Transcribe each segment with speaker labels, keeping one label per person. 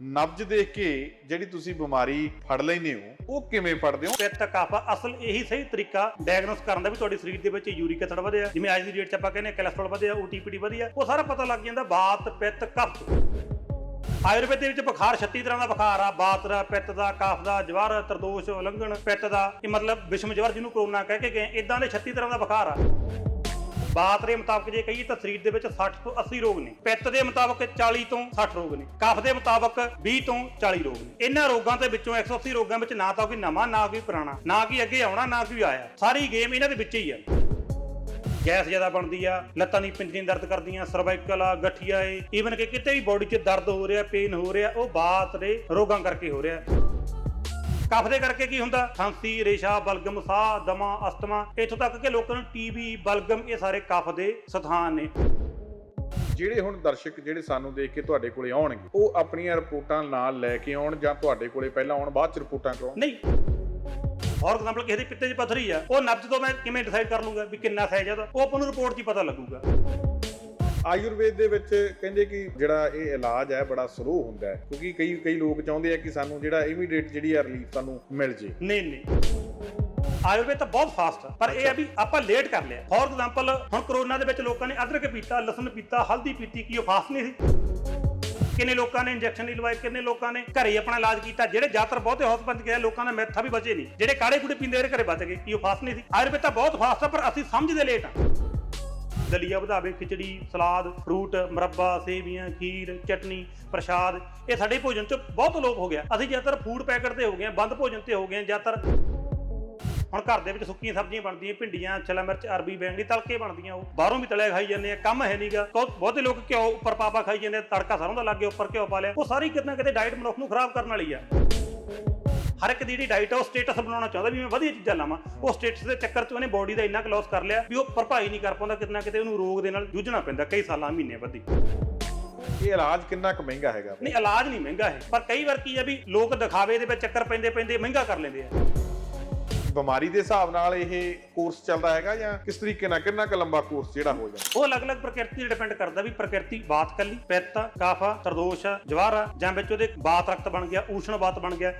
Speaker 1: ਨਬਜ ਦੇਖ ਕੇ ਜਿਹੜੀ ਤੁਸੀਂ ਬਿਮਾਰੀ ਫੜ ਲੈਂਦੇ ਹੋ, ਉਹ ਕਿਵੇਂ ਫੜਦੇ ਹੋ?
Speaker 2: ਪਿੱਤ ਕਫ, ਅਸਲ ਇਹੀ ਸਹੀ ਤਰੀਕਾ ਡਾਇਗਨੋਸ ਕਰਨ ਦਾ ਵੀ ਤੁਹਾਡੇ ਸਰੀਰ ਦੇ ਵਿੱਚ ਯੂਰਿਕ ਐਸਿਡ ਵਧਿਆ, ਜਿਵੇਂ ਅੱਜ ਦੀ ਡੇਟ 'ਚ ਆਪਾਂ ਕਹਿੰਦੇ ਕੋਲੇਸਟ੍ਰੋਲ ਵਧਿਆ ਓਟੀਪੀਡੀ ਵਧਿਆ, ਉਹ ਸਾਰਾ ਪਤਾ ਲੱਗ ਜਾਂਦਾ ਬਾਤ, ਪਿੱਤ, ਕਫ। ਆਯੁਰਵੇਦ ਦੇ ਵਿੱਚ ਬੁਖਾਰ 36 ਤਰ੍ਹਾਂ ਦਾ ਬੁਖਾਰ ਆ, ਬਾਤ ਦਾ, ਪਿੱਤ ਦਾ, ਕਫ ਦਾ, ਜਵਾਰ, ਤਰਦੋਸ਼, ਉਲੰਘਣ, ਪਿੱਤ ਦਾ। ਇਹ ਮਤਲਬ ਵਿਸ਼ਮ ਜਵਰ ਜਿਹਨੂੰ ਕਰੋਨਾ ਕਹਿ ਕੇ ਗਏ ਇਦਾਂ ਦੇ 36 ਤਰ੍ਹਾਂ ਦਾ ਬੁਖਾਰ ਆ। ਬਾਤ ਦੇ ਮੁਤਾਬਕ ਜੇ ਕਹੀਏ ਤਾਂ ਸਰੀਰ ਦੇ ਵਿੱਚ 60 ਤੋਂ 80 ਰੋਗ ਨੇ। ਪਿੱਤ ਦੇ ਮੁਤਾਬਕ 40 ਤੋਂ 60 ਰੋਗ ਨੇ। ਕਫ ਦੇ ਮੁਤਾਬਕ 20 ਤੋਂ 40 ਰੋਗ ਨੇ। ਇਹਨਾਂ ਰੋਗਾਂ ਦੇ ਵਿੱਚੋਂ 180 ਰੋਗਾਂ ਵਿੱਚ ਨਾ ਤਾਂ ਕੋਈ ਨਵਾਂ, ਨਾ ਕੋਈ ਪੁਰਾਣਾ, ਨਾ ਕੋਈ ਅੱਗੇ ਆਉਣਾ, ਨਾ ਕੋਈ ਆਇਆ। ਸਾਰੀ ਗੇਮ ਇਹਨਾਂ ਦੇ ਵਿੱਚ ਹੀ ਆ। ਗੈਸ ਜ਼ਿਆਦਾ ਬਣਦੀ ਆ, ਲੱਤਾਂ ਦੀ ਪਿੰਜਰੀਆਂ ਦਰਦ ਕਰਦੀਆਂ ਸਰਵਾਈਕਲ ਆ, ਗਠੀਆ ਏ। ਈਵਨ ਕਿ ਕਿਤੇ ਵੀ ਬਾਡੀ 'ਚ ਦਰਦ ਹੋ ਰਿਹਾ ਪੇਨ ਹੋ ਰਿਹਾ, ਉਹ ਬਾਤ ਦੇ ਰੋਗਾਂ ਕਰਕੇ ਹੋ ਰਿਹਾ। ਕਫ ਦੇ ਕਰਕੇ ਕੀ ਹੁੰਦਾ? ਖਾਂਸੀ ਰੇਸ਼ਾ ਬਲਗਮ ਸਾਹ ਦਮਾ ਅਸਤਮਾ ਇੱਥੋਂ ਤੱਕ ਕਿ ਲੋਕਾਂ ਨੂੰ ਟੀਬੀ ਬਲਗਮ ਇਹ ਸਾਰੇ ਕਫ ਦੇ ਸਥਾਨ ਨੇ।
Speaker 1: ਜਿਹੜੇ ਹੁਣ ਦਰਸ਼ਕ ਜਿਹੜੇ ਸਾਨੂੰ ਦੇਖ ਕੇ ਤੁਹਾਡੇ ਕੋਲੇ ਆਉਣਗੇ ਉਹ ਆਪਣੀਆਂ ਰਿਪੋਰਟਾਂ ਨਾਲ ਲੈ ਕੇ ਆਉਣ ਜਾਂ ਤੁਹਾਡੇ ਕੋਲੇ ਪਹਿਲਾਂ ਆਉਣ ਬਾਅਦ ਚ ਰਿਪੋਰਟਾਂ ਕਰਾਉਣ?
Speaker 2: ਨਹੀਂ। ਫੋਰ ਐਗਜ਼ਾਮਪਲ ਕਿਸੇ ਦੇ ਪਿੱਤੇ 'ਚ ਪੱਥਰੀ ਆ ਉਹ ਨਬਜ਼ ਤੋਂ ਮੈਂ ਕਿਵੇਂ ਡਿਸਾਈਡ ਕਰ ਲੂੰਗਾ ਵੀ ਕਿੰਨਾ ਸਾਈਜ਼ ਆ ਉਹ ਆਪਾਂ ਨੂੰ ਰਿਪੋਰਟ 'ਚ ਹੀ ਪਤਾ ਲੱਗੂਗਾ।
Speaker 1: ਆਯੁਰਵੇਦ ਦੇ ਵਿੱਚ ਕਹਿੰਦੇ ਕਿ ਜਿਹੜਾ ਇਹ ਇਲਾਜ ਹੈ ਬੜਾ ਸਲੋ ਹੁੰਦਾ ਹੈ। ਕਿਉਂਕਿ ਕਈ ਕਈ ਲੋਕ ਚਾਹੁੰਦੇ ਆ ਕਿ ਸਾਨੂੰ ਜਿਹੜਾ ਇਮੀਡੀਏਟ ਜਿਹੜੀ ਆ ਰਿਲੀਫ ਸਾਨੂੰ ਮਿਲ ਜੇ।
Speaker 2: ਨਹੀਂ ਨਹੀਂ। ਆਯੁਰਵੇਦ ਤਾਂ ਬਹੁਤ ਫਾਸਟ ਆ ਪਰ ਇਹ ਆ ਵੀ ਆਪਾਂ ਲੇਟ ਕਰ ਲਿਆ। ਫੋਰ ਐਗਜ਼ਾਮਪਲ ਹੁਣ ਕਰੋਨਾ ਦੇ ਵਿੱਚ ਲੋਕਾਂ ਨੇ ਅਦਰਕ ਪੀਤਾ ਲਸਣ ਪੀਤਾ ਹਲਦੀ ਪੀਤੀ ਕੀ ਉਹ ਫਾਸਟ ਨਹੀਂ ਸੀ? ਕਿੰਨੇ ਲੋਕਾਂ ਨੇ ਇੰਜੈਕਸ਼ਨ ਨਹੀਂ ਲਵਾਏ ਕਿੰਨੇ ਲੋਕਾਂ ਨੇ ਘਰੇ ਹੀ ਆਪਣਾ ਇਲਾਜ ਕੀਤਾ ਜਿਹੜੇ ਜ਼ਿਆਦਾਤਰ ਬਹੁਤੇ ਹਸਪਤਾਲ ਗਏ ਲੋਕਾਂ ਦਾ ਮੈਥਾ ਵੀ ਬਚੇ ਨਹੀਂ। ਜਿਹੜੇ ਕਾੜੇ ਕੁੜੇ ਪੀਂਦੇ ਘਰੇ ਬਚ ਗਏ ਕੀ ਉਹ ਫਾਸਟ ਨਹੀਂ ਸੀ? ਆਯੁਰਵੇਦ ਤਾਂ ਬਹੁਤ ਫਾਸਟ ਆ ਪਰ ਅਸੀਂ ਸਮਝਦੇ ਲੇਟ ਆ। ਦਲੀਆ ਵਧਾਵੇ ਖਿਚੜੀ ਸਲਾਦ ਫਰੂਟ ਮੁਰੱਬਾ ਸੇਵੀਆਂ ਖੀਰ ਚਟਨੀ ਪ੍ਰਸ਼ਾਦ। ਇਹ ਸਾਡੇ ਭੋਜਨ ਚ ਬਹੁਤ ਲੋਪ ਹੋ ਗਿਆ। ਅਸੀਂ ਜ਼ਿਆਦਾਤਰ ਫੂਡ ਪੈਕਟ ਤੇ ਹੋ ਗਏ ਹਾਂ, ਬੰਦ ਭੋਜਨ ਤੇ ਹੋ ਗਏ ਹਾਂ, ਜ਼ਿਆਦਾਤਰ। ਹੁਣ ਘਰ ਦੇ ਵਿੱਚ ਸੁੱਕੀਆਂ ਸਬਜ਼ੀਆਂ ਬਣਦੀਆਂ ਭਿੰਡੀਆਂ ਛਲਾ ਮਿਰਚ ਅਰਬੀ ਬੈਂਗਣੀ ਤਲਕੇ ਬਣਦੀਆਂ। ਉਹ ਬਾਹਰੋਂ ਵੀ ਤਲਿਆ ਖਾਈ ਜਾਂਦੇ ਆ ਕੰਮ ਹੈ ਨਹੀਂਗਾ ਬਹੁਤੇ ਲੋਕ ਘਿਓ ਉੱਪਰ ਪਾਪਾ ਖਾਈ ਜਾਂਦੇ ਆ, ਤੜਕਾ ਸਰੋਂ ਦਾ ਲੱਗ ਗਿਆ ਉੱਪਰ ਘਿਓ ਪਾ ਲਿਆ। ਉਹ ਸਾਰੀ ਕਿਤੇ ਨਾ ਕਿਤੇ ਡਾਈਟ ਮਨੁੱਖ ਨੂੰ ਖਰਾਬ ਕਰਨ ਵਾਲੀ ਆ। ਹਰ ਇੱਕ ਦੀ ਜਿਹੜੀ ਡਾਈਟ ਆ ਉਹ ਸਟੇਟਸ ਬਣਾਉਣਾ ਚਾਹੁੰਦਾ ਵੀ ਮੈਂ ਵਧੀਆ ਚੀਜ਼ਾਂ ਲਾਵਾਂ। ਉਹ ਸਟੇਟਸ ਦੇ ਚੱਕਰ 'ਚ ਉਹਨੇ ਬੋਡੀ ਦਾ ਇੰਨਾ ਕੁ ਲੋਸ ਕਰ ਲਿਆ ਵੀ ਉਹ ਭਰਪਾਈ ਨਹੀਂ ਕਰ ਪਾਉਂਦਾ ਕਿਤੇ ਨਾ ਕਿਤੇ ਉਹਨੂੰ ਰੋਗ ਦੇ ਨਾਲ ਜੂਝਣਾ ਪੈਂਦਾ ਕਈ ਸਾਲਾਂ ਮਹੀਨੇ ਬੱਧੀ
Speaker 1: ਇਹ ਇਲਾਜ ਕਿੰਨਾ ਕੁ ਮਹਿੰਗਾ ਹੈਗਾ
Speaker 2: ਨਹੀਂ ਇਲਾਜ ਨਹੀਂ ਮਹਿੰਗਾ ਹੈ ਪਰ ਕਈ ਵਾਰ ਕੀ ਆ ਵੀ ਲੋਕ ਦਿਖਾਵੇ ਦੇ ਵਿੱਚ ਚੱਕਰ ਪੈਂਦੇ ਪੈਂਦੇ ਮਹਿੰਗਾ ਕਰ ਲੈਂਦੇ ਆ।
Speaker 1: ਬਿਮਾਰੀ ਦੇ ਹਿਸਾਬ ਨਾਲ ਇਹ ਕੋਰਸ ਚੱਲਦਾ ਹੈਗਾ ਜਾਂ ਕਿਸ ਤਰੀਕੇ ਨਾਲ ਕਿੰਨਾ ਕੁ ਲੰਬਾ ਕੋਰਸ ਜਿਹੜਾ ਹੋ ਜਾਂਦਾ?
Speaker 2: ਉਹ ਅਲੱਗ-ਅਲੱਗ ਪ੍ਰਕਿਰਤੀ ਤੇ ਡਿਪੈਂਡ ਕਰਦਾ ਵੀ ਪ੍ਰਕਿਰਤੀ ਬਾਤ ਕੱਲੀ ਪਿੱਤ ਕਾਫਾ ਤਰਦੋਸ਼ ਜਵਾਰ ਜਾਂ ਵਿੱਚ ਉਹਦੇ ਬਾਤ ਰਕਤ ਬਣ ਗਿਆ ਊਸ਼ਣ ਬਾਤ ਬਣ ਗਿਆ।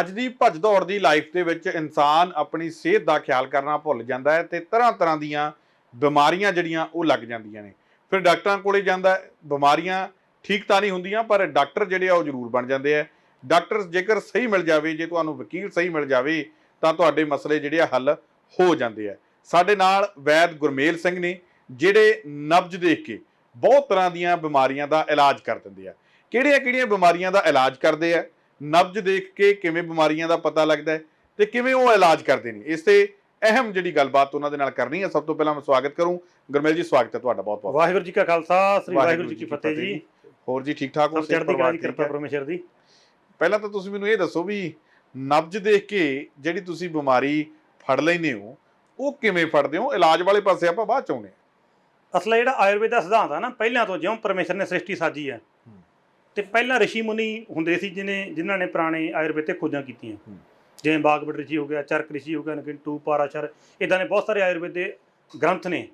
Speaker 1: ਅੱਜ ਦੀ ਭੱਜ ਦੌੜ ਦੀ ਲਾਈਫ ਦੇ ਵਿੱਚ ਇਨਸਾਨ ਆਪਣੀ ਸਿਹਤ ਦਾ ਖਿਆਲ ਕਰਨਾ ਭੁੱਲ ਜਾਂਦਾ ਹੈ ਤੇ ਤਰ੍ਹਾਂ ਤਰ੍ਹਾਂ ਦੀਆਂ ਬਿਮਾਰੀਆਂ ਜਿਹੜੀਆਂ ਉਹ ਲੱਗ ਜਾਂਦੀਆਂ ਨੇ। ਫਿਰ ਡਾਕਟਰਾਂ ਕੋਲੇ ਜਾਂਦਾ ਬਿਮਾਰੀਆਂ ਠੀਕ ਤਾਂ ਨਹੀਂ ਹੁੰਦੀਆਂ, ਪਰ ਡਾਕਟਰ ਜਿਹੜੇ ਆ ਉਹ ਜ਼ਰੂਰ ਬਣ ਜਾਂਦੇ ਆ। ਡਾਕਟਰ ਜੇਕਰ ਸਹੀ ਮਿਲ ਜਾਵੇ, ਜੇ ਤੁਹਾਨੂੰ ਵਕੀਲ ਸਹੀ ਮਿਲ ਜਾਵੇ, ਤਾਂ ਤੁਹਾਡੇ ਮਸਲੇ ਜਿਹੜੇ ਆ ਹੱਲ ਹੋ ਜਾਂਦੇ ਆ। ਸਾਡੇ ਨਾਲ ਵੈਦ ਗੁਰਮੇਲ ਸਿੰਘ ਨੇ, ਜਿਹੜੇ ਨਬਜ ਦੇਖ ਕੇ ਬਹੁਤ ਤਰ੍ਹਾਂ ਦੀਆਂ ਬਿਮਾਰੀਆਂ ਦਾ ਇਲਾਜ ਕਰ ਦਿੰਦੇ ਆ। ਕਿਹੜੀਆਂ-ਕਿਹੜੀਆਂ ਬਿਮਾਰੀਆਂ ਦਾ ਇਲਾਜ ਕਰਦੇ ਆ? ਨਬਜ ਦੇਖ ਕੇ ਕਿਵੇਂ ਬਿਮਾਰੀਆਂ ਦਾ ਪਤਾ ਲੱਗਦਾ ਹੈ ਤੇ ਕਿਵੇਂ ਉਹ ਇਲਾਜ ਕਰਦੇ ਨੇ। ਇਸ ਤੇ ਅਹਿਮ ਜਿਹੜੀ ਗੱਲਬਾਤ ਉਹਨਾਂ ਦੇ ਨਾਲ ਕਰਨੀ ਹੈ ਸਭ ਤੋਂ ਪਹਿਲਾਂ ਮੈਂ ਸਵਾਗਤ ਕਰੂੰ। ਗੁਰਮੇਲ ਜੀ ਸਵਾਗਤ ਹੈ ਤੁਹਾਡਾ ਬਹੁਤ ਬਹੁਤ
Speaker 2: ਵਾਹਿਗੁਰੂ ਜੀ ਕਾ ਖਾਲਸਾ ਸ੍ਰੀ ਵਾਹਿਗੁਰੂ ਜੀ ਕੀ ਫਤਿਹ ਜੀ।
Speaker 1: ਹੋਰ ਜੀ ਠੀਕ ਠਾਕ ਹੋ?
Speaker 2: ਸਭ ਚੜ੍ਹਦੀ ਕਲਾ ਦੀ ਕਿਰਪਾ
Speaker 1: ਹੈ?
Speaker 2: ਪਰਮੇਸ਼ਰ ਦੀ।
Speaker 1: ਪਹਿਲਾਂ ਤਾਂ ਤੁਸੀਂ ਮੈਨੂੰ ਇਹ ਦੱਸੋ ਵੀ ਨਬਜ ਦੇਖ ਕੇ ਜਿਹੜੀ ਤੁਸੀਂ ਬਿਮਾਰੀ ਫੜ ਲੈਂਦੇ ਹੋ ਉਹ ਕਿਵੇਂ ਫੜਦੇ ਹੋ? ਇਲਾਜ ਵਾਲੇ ਪਾਸੇ ਆਪਾਂ ਬਾਅਦ ਚ ਆਉਂਦੇ ਹਾਂ।
Speaker 2: ਅਸਲ ਜਿਹੜਾ ਆਯੁਰਵੇਦ ਦਾ ਸਿਧਾਂਤ ਆ ਨਾ ਪਹਿਲਾਂ ਤੋਂ ਜਿਉਂ ਪਰਮੇਸ਼ਰ ਨੇ ਸ੍ਰਿਸ਼ਟੀ ਸਾਜੀ ਆ ਤੇ ਪਹਿਲਾਂ ਰਿਸ਼ੀ ਮੁਨੀ ਹੁੰਦੇ ਸੀ ਜਿਨੇ ਜਿਨ੍ਹਾਂ ਨੇ ਪੁਰਾਣੇ ਆਯੁਰਵੇਦ ਤੇ ਖੋਜਾਂ ਕੀਤੀਆਂ। ਜਿਵੇਂ ਬਾਗਵਟ ਰਿਸ਼ੀ ਹੋ ਗਿਆ ਚਰਕ ਰਿਸ਼ੀ ਹੋ ਗਿਆ ਨਕਿੰਟੂ ਪਾਰਾਸ਼ਰ ਇਦਾਂ ਦੇ ਬਹੁਤ ਸਾਰੇ ਆਯੁਰਵੇਦ ਦੇ ਗ੍ਰੰਥ ਨੇ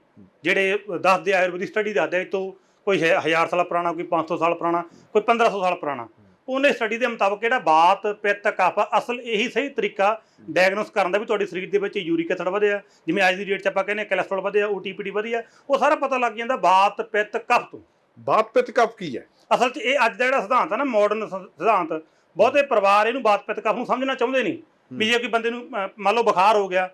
Speaker 2: ਜਿਹੜੇ ਦੱਸਦੇ ਆਯੁਰਵੇਦ ਦੀ ਸਟੱਡੀ ਦੱਸਦੇ ਇਹ ਤੋਂ ਕੋਈ ਹੈ 1000 ਸਾਲ ਪੁਰਾਣਾ ਕੋਈ 500 ਸਾਲ ਪੁਰਾਣਾ ਕੋਈ 1500 ਸਾਲ ਪੁਰਾਣਾ। ਉਹਨੇ ਸਟੱਡੀ ਦੇ ਮੁਤਾਬਕ ਜਿਹੜਾ ਬਾਤ ਪਿੱਤ ਕਫ ਅਸਲ ਇਹੀ ਸਹੀ ਤਰੀਕਾ ਡਾਇਗਨੋਸ ਕਰਨ ਦਾ ਵੀ ਤੁਹਾਡੇ ਸਰੀਰ ਦੇ ਵਿੱਚ ਯੂਰਿਕ ਐਸਿਡ ਵਧਿਆ ਜਿਵੇਂ ਅੱਜ ਦੀ ਡੇਟ 'ਚ ਆਪਾਂ ਕਹਿੰਦੇ ਕੋਲੇਸਟ੍ਰੋਲ ਵਧਿਆ ਓਟੀਪੀਡੀ ਵਧਿਆ ਉਹ ਸਾਰਾ ਪਤਾ ਲੱਗ ਜਾਂਦਾ ਬਾਤ ਪਿੱਤ ਕਫ ਤੋਂ।
Speaker 1: ਬਾਤ ਪਿੱਤ ਕਫ ਕੀ ਹੈ?
Speaker 2: ਅਸਲ 'ਚ ਇਹ ਅੱਜ ਦਾ ਜਿਹੜਾ ਸਿਧਾਂਤ ਹੈ ਨਾ ਮਾਡਰਨ ਸਿਧਾਂਤ ਬਹੁਤੇ ਪਰਿਵਾਰ ਇਹਨੂੰ ਬਾਤ ਪਿੱਤ ਕਫ ਨੂੰ ਸਮਝਣਾ ਚਾਹੁੰਦੇ ਨਹੀਂ। ਵੀ ਜੇ ਕੋਈ ਬੰਦੇ ਨੂੰ ਅਹ, ਮੰਨ ਲਓ ਬੁਖਾਰ ਹੋ ਗਿਆ।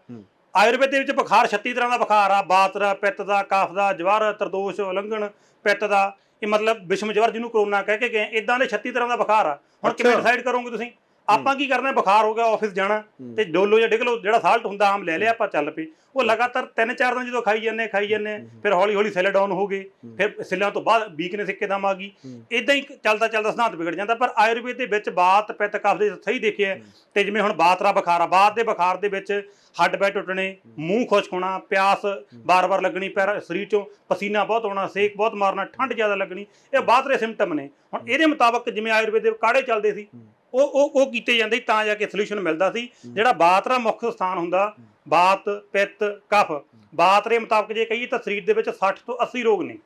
Speaker 2: ਆਯੁਰਵੇਦ ਦੇ ਵਿੱਚ ਬੁਖਾਰ 36 ਤਰ੍ਹਾਂ ਦਾ ਬੁਖਾਰ ਆ ਬਾਤ ਦਾ ਪਿੱਤ ਦਾ ਕਫ ਦਾ ਜਵਾਰ ਤਰਦੋਸ਼ ਉਲੰਘਣ ਪਿੱਤ ਦਾ। ਇਹ ਮਤਲਬ ਵਿਸ਼ਮ ਜਵਰ ਜਿਹਨੂੰ ਕਰੋਨਾ ਕਹਿ ਕੇ ਗਏ ਇਦਾਂ ਦੇ 36 ਤਰ੍ਹਾਂ ਦਾ ਬੁਖਾਰ ਆ। ਹੁਣ ਕਿਵੇਂ
Speaker 1: ਅੱਛਾ।
Speaker 2: ਡਿਸਾਈਡ ਕਰੋਗੇ ਤੁਸੀਂ? ਆਪਾਂ ਕੀ ਕਰਨਾ ਬੁਖਾਰ ਹੋ ਗਿਆ ਆਫਿਸ ਜਾਣਾ। ਤੇ ਡੋਲੋ ਜਾਂ ਡਿਗਲੋ ਜਿਹੜਾ ਸਾਲਟ ਹੁੰਦਾ ਆਮ ਲੈ ਲਿਆ ਆਪਾਂ ਚੱਲ ਪਏ ਉਹ ਲਗਾਤਾਰ 3-4 ਦਿਨ ਜਦੋਂ ਖਾਈ ਜਾਂਦੇ ਖਾਈ ਜਾਂਦੇ ਫਿਰ ਹੌਲੀ ਹੌਲੀ ਸੈਲ ਡਾਊਨ ਹੋ ਗਏ ਫਿਰ ਸੈੱਲਾਂ ਤੋਂ ਬਾਅਦ ਵੀਕਨੈਸ ਇੱਕਦਮ ਆ ਗਈ। ਇਦਾਂ ਹੀ ਚੱਲਦਾ ਚੱਲਦਾ ਸਿਧਾਂਤ ਵਿਗੜ ਜਾਂਦਾ ਪਰ ਆਯੁਰਵੇਦ ਦੇ ਵਿੱਚ ਬਾਤ ਪਿੱਤ ਕਫ ਦੇ ਸਹੀ ਦੇਖਿਆ ਤੇ ਜਿਵੇਂ ਹੁਣ ਬਾਤ ਦਾ ਬੁਖਾਰ ਆ ਬਾਤ ਦੇ ਬੁਖਾਰ ਦੇ ਵਿੱਚ ਹੱਡ ਬੈ ਟੁੱਟਣੇ ਮੂੰਹ ਖੁਸ਼ਕ ਹੋਣਾ ਪਿਆਸ ਬਾਰ-ਬਾਰ ਲੱਗਣੀ ਪੈਰ ਸਰੀਰ ਚੋਂ ਪਸੀਨਾ ਬਹੁਤ ਆਉਣਾ ਸੇਕ ਬਹੁਤ ਮਾਰਨਾ ਠੰਡ ਜ਼ਿਆਦਾ ਲੱਗਣੀ ਇਹ ਬਾਤ ਦੇ ਸਿੰਪਟਮ ਨੇ। ਹੁਣ ਇਹਦੇ ਮੁਤਾਬਕ ਜਿਵੇਂ ਆਯੁਰਵੇਦ ਦੇ ਕਾੜੇ ਚੱਲਦੇ ਸੀ ਉਹ ਉਹ ਉਹ ਕੀਤੇ ਜਾਂਦੇ ਸੀ, ਤਾਂ ਜਾ ਕੇ ਸੋਲੂਸ਼ਨ ਮਿਲਦਾ ਸੀ। ਜਿਹੜਾ ਬਾਤ ਦਾ ਮੁੱਖ ਸਥਾਨ ਹੁੰਦਾ ਬਾਤ ਪਿੱਤ ਕਫ। ਬਾਤ ਦੇ ਮੁਤਾਬਕ ਜੇ ਕਹੀਏ ਤਾਂ ਸਰੀਰ ਦੇ ਵਿੱਚ 60 ਤੋਂ 80 ਰੋਗ ਨੇ।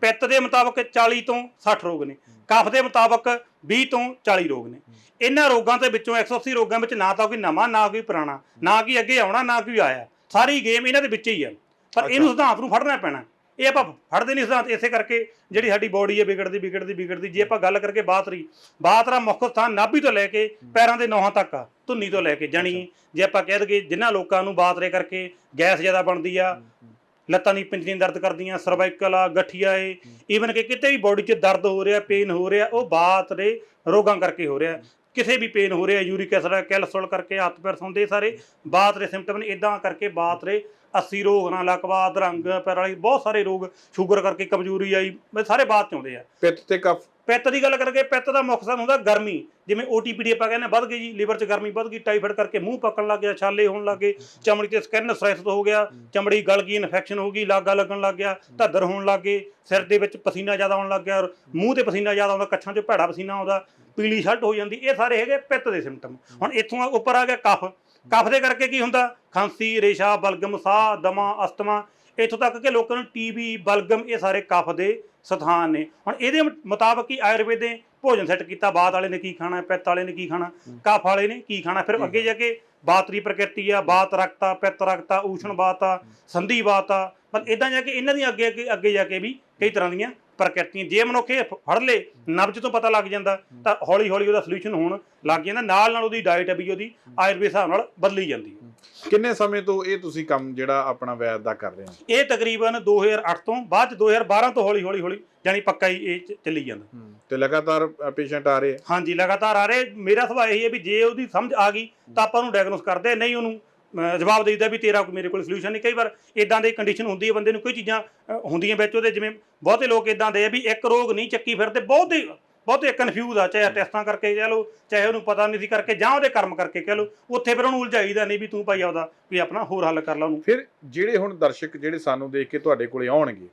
Speaker 2: ਪਿੱਤ ਦੇ ਮੁਤਾਬਕ 40 ਤੋਂ 60 ਰੋਗ ਨੇ। ਕਫ ਦੇ ਮੁਤਾਬਕ 20 ਤੋਂ 40 ਰੋਗ ਨੇ। ਇਹਨਾਂ ਰੋਗਾਂ ਦੇ ਵਿੱਚੋਂ 180 ਰੋਗਾਂ ਵਿੱਚ ਨਾ ਤਾਂ ਕੋਈ ਨਵਾਂ ਨਾ ਕੋਈ ਪੁਰਾਣਾ ਨਾ ਕੀ ਅੱਗੇ ਆਉਣਾ ਨਾ ਕੋਈ ਆਇਆ। ਸਾਰੀ ਗੇਮ ਇਹਨਾਂ ਦੇ ਵਿੱਚ ਹੀ ਆ। ਪਰ। ਇਹਨੂੰ ਸਿਧਾਂਤ ਨੂੰ ਫੜਨਾ ਪੈਣਾ। ਇਹ ਆਪਾਂ ਫੜਦੇ ਨਹੀਂ ਸਿਧਾਂਤ ਇਸੇ ਕਰਕੇ ਜਿਹੜੀ ਸਾਡੀ ਬੋਡੀ ਹੈ ਵਿਗੜਦੀ ਵਿਗੜਦੀ ਵਿਗੜਦੀ। ਜੇ ਆਪਾਂ ਗੱਲ ਕਰਕੇ ਬਾਤਰੀ ਬਾਤਰਾ ਮੁੱਖ ਸਥਾਨ ਨਾਭੀ ਤੋਂ ਲੈ ਕੇ ਪੈਰਾਂ ਦੇ ਨੋਹਾਂ ਤੱਕ ਆ ਧੁੰਨੀ ਤੋਂ ਲੈ ਕੇ ਜਾਣੀ ਜੇ ਆਪਾਂ ਕਹਿ ਦਈਏ ਜਿਨ੍ਹਾਂ ਲੋਕਾਂ ਨੂੰ ਬਾਤਰੇ ਕਰਕੇ ਗੈਸ ਜ਼ਿਆਦਾ ਬਣਦੀ ਆ ਲੱਤਾਂ ਦੀ ਪਿੰਜਰੀਆਂ ਦਰਦ ਕਰਦੀਆਂ ਸਰਵਾਈਕਲ ਆ ਗਠੀਆ ਏ ਈਵਨ ਕਿ ਕਿਤੇ ਵੀ ਬੋਡੀ 'ਚ ਦਰਦ ਹੋ ਰਿਹਾ ਪੇਨ ਹੋ ਰਿਹਾ ਉਹ ਬਾਤਰੇ ਰੋਗਾਂ ਕਰਕੇ ਹੋ ਰਿਹਾ। ਕਿਸੇ ਵੀ ਪੇਨ ਹੋ ਰਿਹਾ ਯੂਰਿਕ ਐਸਿਡ ਕੈਲਸਟ੍ਰੋਲ ਕਰਕੇ ਹੱਥ ਪੈਰ ਸੌਂਦੇ ਸਾਰੇ ਬਾਤਰੇ ਸਿੰਪਟਮ ਨੇ ਇਦਾਂ ਕਰਕੇ ਬਾਤਰੇ 80 ਰੋਗ ਨਾਲ ਲਕਵਾ ਰੰਗ ਪੈਰ ਵਾਲੀ ਬਹੁਤ ਸਾਰੇ ਰੋਗ ਸ਼ੂਗਰ ਕਰਕੇ ਕਮਜ਼ੋਰੀ ਆਈ ਬਸ ਸਾਰੇ ਬਾਤ ਚ ਆਉਂਦੇ ਆ।
Speaker 1: ਪਿੱਤ ਤੇ ਕਫ।
Speaker 2: ਪਿੱਤ ਦੀ ਗੱਲ ਕਰਕੇ ਪਿੱਤ ਦਾ ਮੁੱਖ ਸਾਧਨ ਹੁੰਦਾ ਗਰਮੀ। ਜਿਵੇਂ ਓਟੀਪੀਡੀ ਆਪਾਂ ਕਹਿੰਦੇ ਵੱਧ ਗਈ ਜੀ ਲਿਵਰ 'ਚ ਗਰਮੀ ਵੱਧ ਗਈ ਟਾਈਫਾਇਡ ਕਰਕੇ ਮੂੰਹ ਪੱਕਣ ਲੱਗ ਗਿਆ ਛਾਲੇ ਹੋਣ ਲੱਗ ਗਏ ਚਮੜੀ ਤੇ ਸਕਿਨ ਸਟ੍ਰੈਸ ਹੋ ਗਿਆ ਚਮੜੀ ਗਲ ਗਈ ਇਨਫੈਕਸ਼ਨ ਹੋ ਗਈ ਲਾਗਾ ਲੱਗਣ ਲੱਗ ਗਿਆ ਧੱਦਰ ਹੋਣ ਲੱਗ ਗਏ ਸਿਰ ਦੇ ਵਿੱਚ ਪਸੀਨਾ ਜ਼ਿਆਦਾ ਆਉਣ ਲੱਗ ਗਿਆ ਔਰ ਮੂੰਹ ਤੇ ਪਸੀਨਾ ਜ਼ਿਆਦਾ ਆਉਂਦਾ ਕੱਛਾਂ 'ਚ ਭੈੜਾ ਪਸੀਨਾ ਆਉਂਦਾ ਪੀਲੀ ਸ਼ਰਟ ਹੋ ਜਾਂਦੀ ਇਹ ਸਾਰੇ ਹੈਗੇ ਪਿੱਤ ਦੇ ਸਿੰਪਟਮ ਹੁਣ ਇੱਥੋਂ ਉੱਪਰ ਆ ਗਿਆ ਕਫ। ਕਫ ਦੇ ਕਰਕੇ ਕੀ ਹੁੰਦਾ? ਖਾਂਸੀ ਰੇਸ਼ਾ ਬਲਗਮ ਸਾਹ ਦਮਾ ਅਸਤਮਾ ਇੱਥੋਂ ਤੱਕ ਕਿ ਲੋਕਾਂ ਨੂੰ ਟੀਬੀ ਬਲਗਮ ਇਹ ਸਾਰੇ ਕਫ ਦੇ ਸਥਾਨ ਨੇ। ਹੁਣ ਇਹਦੇ ਮੁਤਾਬਕ ਹੀ ਆਯੁਰਵੇਦ ਦੇ ਭੋਜਨ ਸੈੱਟ ਕੀਤਾ। ਬਾਤ ਵਾਲੇ ਨੇ ਕੀ ਖਾਣਾ? ਪਿੱਤ ਵਾਲੇ ਨੇ ਕੀ ਖਾਣਾ? ਕਫ ਵਾਲੇ ਨੇ ਕੀ ਖਾਣਾ? ਫਿਰ ਅੱਗੇ ਜਾ ਕੇ ਬਾਤਰੀ ਪ੍ਰਕਿਰਤੀ ਆ ਬਾਤ ਰਕਤਾ ਪਿੱਤ ਰਕਤਾ ਊਸ਼ਣ ਬਾਤ ਆ ਸੰਧੀ ਬਾਤ ਆ। ਮਤਲਬ ਇਦਾਂ ਜਾ ਕੇ ਇਹਨਾਂ ਅੱਗੇ ਅੱਗੇ ਅੱਗੇ ਜਾ ਕੇ ਵੀ ਕਈ ਤਰ੍ਹਾਂ ਦੀਆਂ ਪ੍ਰਕਿਰਤੀਆਂ ਜੇ ਮਨੁੱਖ ਫੜ ਲੇ ਨਬਜ ਤੋਂ ਪਤਾ ਲੱਗ ਜਾਂਦਾ ਤਾਂ ਹੌਲੀ ਹੌਲੀ ਉਹਦਾ ਸੋਲੂਸ਼ਨ ਹੋਣ ਲੱਗ ਜਾਂਦਾ ਨਾਲ ਨਾਲ ਉਹਦੀ ਡਾਈਟ ਵੀ ਉਹਦੀ ਆਯੁਰਵੇਦ ਹਿਸਾਬ ਨਾਲ ਬਦਲੀ ਜਾਂਦੀ ਹੈ।
Speaker 1: ਕਿੰਨੇ ਸਮੇਂ ਤੋਂ ਇਹ ਤੁਸੀਂ ਕੰਮ ਜਿਹੜਾ ਆਪਣਾ ਵੈਦ ਦਾ ਕਰ ਰਹੇ ਹੋ?
Speaker 2: ਇਹ ਤਕਰੀਬਨ 2008 ਤੋਂ ਬਾਅਦ ਚ 2012 ਤੋਂ ਹੌਲੀ ਹੌਲੀ ਹੌਲੀ ਜਾਨੀ ਪੱਕਾ ਹੀ ਇਹ ਚੱਲੀ ਜਾਂਦਾ।
Speaker 1: ਤੇ ਲਗਾਤਾਰ ਪੇਸ਼ੈਂਟ ਆ ਰਹੇ
Speaker 2: ਹਾਂਜੀ ਲਗਾਤਾਰ ਆ ਰਹੇ। ਮੇਰਾ ਸੁਭਾਅ ਇਹੀ ਹੈ ਵੀ ਜੇ ਉਹਦੀ ਸਮਝ ਆ ਗਈ ਤਾਂ ਆਪਾਂ ਉਹਨੂੰ ਡਾਇਗਨੋਸ ਕਰਦੇ ਨਹੀਂ ਉਹਨੂੰ ਜਵਾਬ ਦੇਈਦਾ ਵੀ ਤੇਰਾ ਮੇਰੇ ਕੋਲ ਸੋਲੂਸ਼ਨ ਨਹੀਂ। ਕਈ ਵਾਰ ਇਦਾਂ ਦੀ ਕੰਡੀਸ਼ਨ ਹੁੰਦੀ ਹੈ ਬੰਦੇ ਨੂੰ ਕੋਈ ਚੀਜ਼ਾਂ ਹੁੰਦੀਆਂ ਵਿੱਚ ਉਹਦੇ ਜਿਵੇਂ ਬਹੁਤੇ ਲੋਕ ਇਦਾਂ ਦੇ ਆ ਵੀ ਇੱਕ ਰੋਗ ਨਹੀਂ ਚੱਕੀ ਫਿਰਦੇ ਬਹੁਤੇ ਬਹੁਤੇ ਕਨਫਿਊਜ਼ ਆ ਚਾਹੇ ਟੈਸਟਾਂ ਕਰਕੇ ਕਹਿ ਲਓ ਚਾਹੇ ਉਹਨੂੰ ਪਤਾ ਨਹੀਂ ਸੀ ਕਰਕੇ ਜਾਂ ਉਹਦੇ ਕਰਮ ਕਰਕੇ ਕਹਿ ਲਓ ਉੱਥੇ ਫਿਰ ਉਹਨੂੰ ਉਲਝਾਈਦਾ ਨਹੀਂ ਵੀ ਤੂੰ ਭਾਈ ਆਪਦਾ ਵੀ ਆਪਣਾ ਹੋਰ ਹੱਲ ਕਰ ਲਾ ਉਹਨੂੰ।
Speaker 1: ਫਿਰ ਜਿਹੜੇ ਹੁਣ ਦਰਸ਼ਕ ਜਿਹੜੇ ਸਾਨੂੰ ਦੇਖ ਕੇ ਤੁਹਾਡੇ ਕੋਲੇ ਆਉਣਗੇ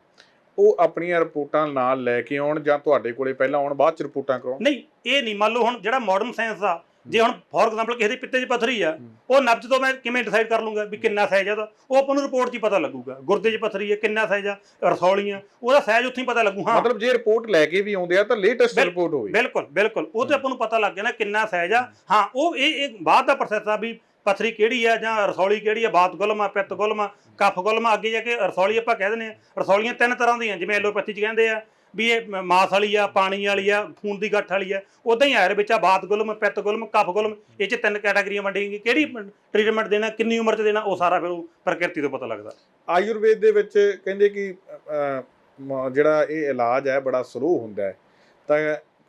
Speaker 1: ਉਹ ਆਪਣੀਆਂ ਰਿਪੋਰਟਾਂ ਨਾਲ ਲੈ ਕੇ ਆਉਣ ਜਾਂ ਤੁਹਾਡੇ ਕੋਲੇ ਪਹਿਲਾਂ ਆਉਣ ਬਾਅਦ ਚ ਰਿਪੋਰਟਾਂ ਕਰਾਉਣ?
Speaker 2: ਨਹੀਂ ਇਹ ਨਹੀਂ। ਮੰਨ ਲਓ ਹੁਣ ਜਿਹੜਾ ਮਾਡਰਨ ਸਾਇੰਸ ਆ ਜੇ ਹੁਣ ਫੋਰ ਐਗਜ਼ਾਮਪਲ ਕਿਸੇ ਦੇ ਪਿੱਤੇ 'ਚ ਪਥਰੀ ਆ ਉਹ ਨਬਜ ਤੋਂ ਮੈਂ ਕਿਵੇਂ ਡਿਸਾਈਡ ਕਰ ਲੂੰਗਾ ਵੀ ਕਿੰਨਾ ਸਾਈਜ਼ ਆ ਉਹਦਾ? ਉਹ ਆਪਾਂ ਨੂੰ ਰਿਪੋਰਟ 'ਚ ਹੀ ਪਤਾ ਲੱਗੂਗਾ ਗੁਰਦੇ 'ਚ ਪਥਰੀ ਆ ਕਿੰਨਾ ਸਾਈਜ਼ ਆ ਰਸੌਲੀਆਂ ਉਹਦਾ ਸਾਈਜ਼ ਉੱਥੇ ਹੀ ਪਤਾ ਲੱਗੂ ਹਾਂ।
Speaker 1: ਮਤਲਬ ਜੇ ਰਿਪੋਰਟ ਲੈ ਕੇ ਵੀ ਆਉਂਦੇ ਆ ਤਾਂ ਲੇਟੈਸਟ ਰਿਪੋਰਟ ਹੋਵੇ।
Speaker 2: ਬਿਲਕੁਲ ਬਿਲਕੁਲ ਉਹ ਤੇ ਆਪਾਂ ਨੂੰ ਪਤਾ ਲੱਗ ਗਿਆ ਨਾ ਕਿੰਨਾ ਸਾਈਜ਼ ਆ। ਹਾਂ ਉਹ ਇਹ ਇਹ ਬਾਅਦ ਦਾ ਪ੍ਰੋਸੈਸ ਆ ਵੀ ਪਥਰੀ ਕਿਹੜੀ ਆ ਜਾਂ ਰਸੌਲੀ ਕਿਹੜੀ ਆ ਬਾਤ ਗੁਲਮ ਆ ਪਿੱਤ ਗੁਲਮ ਆ ਕਫ ਗੁਲਮ ਆ ਅੱਗੇ ਜਾ ਕੇ ਰਸੌਲੀ ਆਪਾਂ ਕਹਿ ਦਿੰਦੇ ਆ। ਰਸੌਲੀਆਂ ਤਿੰਨ ਤਰ੍ਹਾਂ ਦੀਆਂ ਜਿਵੇਂ ਐਲੋਪੈਥੀ 'ਚ ਕਹਿੰਦੇ ਆ ਵੀ ਇਹ ਮਾਸ ਵਾਲੀ ਆ ਪਾਣੀ ਵਾਲੀ ਆ ਖੂਨ ਦੀ ਗੱਠ ਵਾਲੀ ਆ ਉਦਾਂ ਹੀ ਆਇਰ ਵਿੱਚ ਆ ਬਾਤ ਗੁਲਮ ਪਿੱਤ ਗੁਲਮ ਕਫ ਗੁਲਮ ਇਹ 'ਚ ਤਿੰਨ ਕੈਟਾਗਰੀਆਂ ਵੰਡੀਆਂ ਗਈਆਂ ਕਿਹੜੀ ਟ੍ਰੀਟਮੈਂਟ ਦੇਣਾ ਕਿੰਨੀ ਉਮਰ 'ਚ ਦੇਣਾ ਉਹ ਸਾਰਾ ਫਿਰ ਉਹ ਪ੍ਰਕਿਰਤੀ ਤੋਂ ਪਤਾ ਲੱਗਦਾ।
Speaker 1: ਆਯੁਰਵੇਦ ਦੇ ਵਿੱਚ ਕਹਿੰਦੇ ਕਿ ਜਿਹੜਾ ਇਹ ਇਲਾਜ ਹੈ ਬੜਾ ਸਲੋ ਹੁੰਦਾ ਹੈ। ਤਾਂ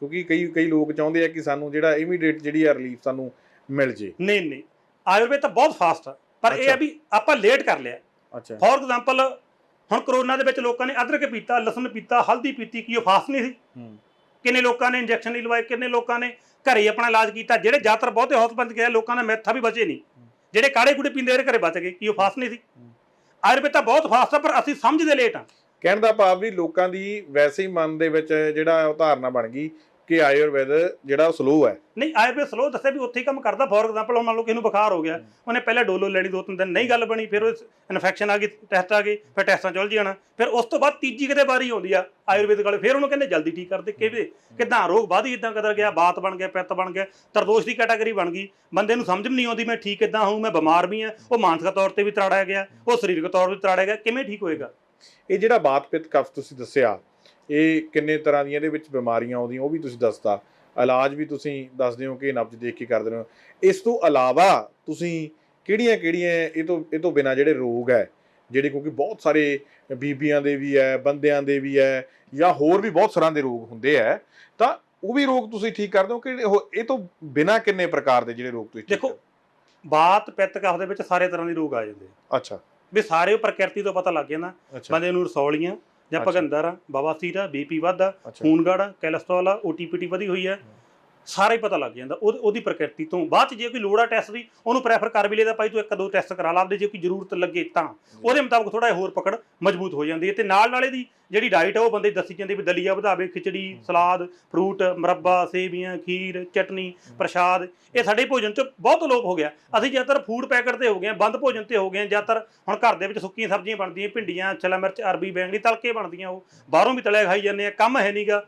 Speaker 1: ਕਿਉਂਕਿ ਕਈ ਕਈ ਲੋਕ ਚਾਹੁੰਦੇ ਆ ਕਿ ਸਾਨੂੰ ਜਿਹੜਾ ਇਮੀਡੀਏਟ ਜਿਹੜੀ ਆ ਰਿਲੀਫ ਸਾਨੂੰ ਮਿਲ ਜੇ।
Speaker 2: ਨਹੀਂ ਨਹੀਂ। ਆਯੁਰਵੇਦ ਤਾਂ ਬਹੁਤ ਫਾਸਟ ਆ ਪਰ ਇਹ। ਆ ਵੀ ਆਪਾਂ ਲੇਟ ਕਰ ਲਿਆ।
Speaker 1: ਅੱਛਾ।
Speaker 2: ਫੋਰ ਐਗਜ਼ਾਮਪਲ ਹੁਣ ਕਰੋਨਾ ਦੇ ਵਿੱਚ ਲੋਕਾਂ ਨੇ ਅਦਰਕ ਪੀਤਾ ਲਸਣ ਪੀਤਾ ਹਲਦੀ ਪੀਤੀ ਕੀ ਉਹ ਫਾਸਟ ਨਹੀਂ ਸੀ? ਕਿੰਨੇ ਲੋਕਾਂ ਨੇ ਇੰਜੈਕਸ਼ਨ ਨਹੀਂ ਲਵਾਏ ਕਿੰਨੇ ਲੋਕਾਂ ਨੇ ਘਰੇ ਹੀ ਆਪਣਾ ਇਲਾਜ ਕੀਤਾ ਜਿਹੜੇ ਜ਼ਿਆਦਾਤਰ ਬਹੁਤੇ ਹਸਪਤਾਲ ਗਏ ਲੋਕਾਂ ਦਾ ਮੈਥਾ ਵੀ ਬਚੇ ਨਹੀਂ। ਜਿਹੜੇ ਕਾੜੇ ਕੁੜੇ ਪੀਂਦੇ ਰਹੇ ਘਰੇ ਬਚ ਗਏ ਕੀ ਉਹ ਫਾਸਟ ਨਹੀਂ ਸੀ? ਆਯੁਰਵੇਦ ਤਾਂ ਬਹੁਤ ਫਾਸਟ ਆ ਪਰ ਅਸੀਂ ਸਮਝਦੇ ਲੇਟ ਆ।
Speaker 1: ਕਹਿਣ ਦਾ ਭਾਵ ਵੀ ਲੋਕਾਂ ਦੀ ਵੈਸੇ ਹੀ ਮਨ ਦੇ ਵਿੱਚ ਜਿਹੜਾ ਉਹ ਧਾਰਨਾ ਬਣ ਗਈ ਕਿ ਆਯੁਰਵੇਦ ਜਿਹੜਾ ਸਲੋ ਹੈ।
Speaker 2: ਨਹੀਂ ਆਯੁਰਵੇਦ ਸਲੋ ਦੱਸਿਆ ਵੀ ਉੱਥੇ ਹੀ ਕੰਮ ਕਰਦਾ। ਫੋਰ ਐਗਜ਼ਾਮਪਲ ਮੰਨ ਲਓ ਕਿਸੇ ਨੂੰ ਬੁਖਾਰ ਹੋ ਗਿਆ ਉਹਨੇ ਪਹਿਲਾਂ ਡੋਲੋ ਲੈਣੀ ਦੋ ਤਿੰਨ ਦਿਨ ਨਹੀਂ ਗੱਲ ਬਣੀ ਫਿਰ ਉਹ ਇਨਫੈਕਸ਼ਨ ਆ ਗਈ ਟੈਸਟ ਆ ਗਏ ਫਿਰ ਟੈਸਟਾਂ ਚੁੱਲ ਜਾਣਾ ਫਿਰ ਉਸ ਤੋਂ ਬਾਅਦ ਤੀਜੀ ਕਿਤੇ ਵਾਰੀ ਆਉਂਦੀ ਆ ਆਯੁਰਵੇਦ ਕੋਲੇ ਫਿਰ ਉਹਨੂੰ ਕਹਿੰਦੇ ਜਲਦੀ ਠੀਕ ਕਰਦੇ ਕਿਵੇਂ? ਕਿਦਾਂ ਰੋਗ ਹੀ ਇਦਾਂ ਕਦਰ ਗਿਆ ਬਾਤ ਬਣ ਗਿਆ ਪਿੱਤ ਬਣ ਗਿਆ ਤਰਦੋਸ਼ ਦੀ ਕੈਟਾਗਰੀ ਬਣ ਗਈ। ਬੰਦੇ ਨੂੰ ਸਮਝ ਨਹੀਂ ਆਉਂਦੀ ਮੈਂ ਠੀਕ ਕਿਦਾਂ ਹੋਊ ਮੈਂ ਬਿਮਾਰ ਵੀ ਆ ਉਹ ਮਾਨਸਿਕ ਤੌਰ ਤੇ ਵੀ ਤਰਾੜਿਆ ਗਿਆ ਉਹ ਸਰੀਰਕ ਤੌਰ ਤੇ ਤਰਾੜਿਆ ਗਿਆ ਕਿਵੇਂ ਠੀਕ ਹੋਏਗਾ?
Speaker 1: ਇਹ ਜਿਹੜਾ ਬਾਤ ਪਿੱਤ ਕਫ ਤੁਸੀਂ ਦੱਸਿਆ ਇਹ ਕਿੰਨੇ ਤਰ੍ਹਾਂ ਦੀਆਂ ਇਹਦੇ ਵਿੱਚ ਬਿਮਾਰੀਆਂ ਆਉਂਦੀਆਂ ਉਹ ਵੀ ਤੁਸੀਂ ਦੱਸਤਾ। ਇਲਾਜ ਵੀ ਤੁਸੀਂ ਦੱਸਦੇ ਹੋ ਕਿ ਨਬਜ ਦੇਖ ਕੇ ਕਰਦੇ ਹੋ। ਇਸ ਤੋਂ ਇਲਾਵਾ ਤੁਸੀਂ ਕਿਹੜੀਆਂ ਕਿਹੜੀਆਂ ਇਹ ਤੋਂ ਇਹ ਤੋਂ ਬਿਨਾ ਜਿਹੜੇ ਰੋਗ ਹੈ ਜਿਹੜੇ ਕਿਉਂਕਿ ਬਹੁਤ ਸਾਰੇ ਬੀਬੀਆਂ ਦੇ ਵੀ ਹੈ ਬੰਦਿਆਂ ਦੇ ਵੀ ਹੈ ਜਾਂ ਹੋਰ ਵੀ ਬਹੁਤ ਤਰ੍ਹਾਂ ਦੇ ਰੋਗ ਹੁੰਦੇ ਹੈ ਤਾਂ ਉਹ ਵੀ ਰੋਗ ਤੁਸੀਂ ਠੀਕ ਕਰਦੇ ਹੋ ਕਿ ਉਹ- ਇਹ ਤੋਂ ਬਿਨਾ ਕਿੰਨੇ ਪ੍ਰਕਾਰ ਦੇ ਜਿਹੜੇ ਰੋਗ ਤੁਸੀਂ
Speaker 2: ਦੇਖੋ, ਬਾਤ ਪਿੱਤ ਕਫ ਦੇ ਵਿੱਚ ਸਾਰੇ ਤਰ੍ਹਾਂ ਦੇ ਰੋਗ ਆ ਜਾਂਦੇ?
Speaker 1: ਅੱਛਾ।
Speaker 2: ਵੀ ਸਾਰੇ ਉਹ ਪ੍ਰਕਿਰਤੀ ਤੋਂ ਪਤਾ ਲੱਗ ਜਾਂਦਾ।
Speaker 1: ਅੱਛਾ।
Speaker 2: ਬੰਦੇ ਨੂੰ ਰਸੌਲੀਆਂ ਜਾਂ। ਭਗੰਦਰ ਆ ਬਵਾਸੀਰ ਆ ਬੀਪੀ
Speaker 1: ਅੱਛਾ।
Speaker 2: ਖੂਨ ਗਾੜਾ ਕੋਲੇਸਟ੍ਰੋਲ ਆ ਓਟੀਪੀਟੀ ਵਧੀ ਹੋਈ ਹੈ। ਸਾਰਾ ਹੀ ਪਤਾ ਲੱਗ ਜਾਂਦਾ। ਉਹਦੀ ਉਹਦੀ ਪ੍ਰਕਿਰਤੀ ਤੋਂ ਬਾਅਦ ਚ ਜੇ ਕੋਈ ਲੋੜ ਆ ਟੈਸਟ ਦੀ ਉਹਨੂੰ ਪ੍ਰੈਫਰ ਕਰ ਵੀ ਲੇਦਾ ਭਾਈ ਤੂੰ ਇੱਕ ਦੋ ਟੈਸਟ ਕਰਾ ਲਾ ਆਪਦੇ ਜੇ ਕੋਈ ਜ਼ਰੂਰਤ ਲੱਗੇ ਤਾਂ। ਉਹਦੇ ਮੁਤਾਬਕ ਥੋੜਾ ਹੋਰ ਪਕੜ ਮਜ਼ਬੂਤ ਹੋ ਜਾਂਦੀ ਹੈ ਤੇ ਨਾਲ ਨਾਲੇ ਦੀ ਜਿਹੜੀ ਡਾਈਟ ਹੈ ਉਹ ਬੰਦੇ ਦੀ ਦੱਸੀ ਜਾਂਦੀ ਵੀ ਦਲੀਆ ਵਧਾਵੇ ਖਿਚੜੀ ਸਲਾਦ ਫਰੂਟ ਮੁਰੱਬਾ ਸੇਵੀਆਂ ਖੀਰ ਚਟਨੀ ਪ੍ਰਸ਼ਾਦ ਇਹ ਸਾਡੇ ਭੋਜਨ ਚ ਬਹੁਤ ਲੋਪ ਹੋ ਗਿਆ। ਅਸੀਂ ਜ਼ਿਆਦਾਤਰ ਫੂਡ ਪੈਕਟ ਤੇ ਹੋ ਗਏ ਹਾਂ, ਬੰਦ ਭੋਜਨ ਤੇ ਹੋ ਗਏ ਹਾਂ, ਜ਼ਿਆਦਾਤਰ ਹੁਣ ਘਰ ਦੇ ਵਿੱਚ ਸੁੱਕੀਆਂ ਸਬਜ਼ੀਆਂ ਬਣਦੀਆਂ ਭਿੰਡੀਆਂ ਛਿਲਾ ਮਿਰਚ ਅਰਬੀ ਬੈਂਗਣੀ ਤਲਕੇ ਬਣਦੀਆਂ ਉਹ। ਬਾਹਰੋਂ ਵੀ ਤਲਿਆ ਖਾਈ ਜਾਂਦੇ ਆ ਕੰਮ ਹੈ ਨਹੀਂਗਾ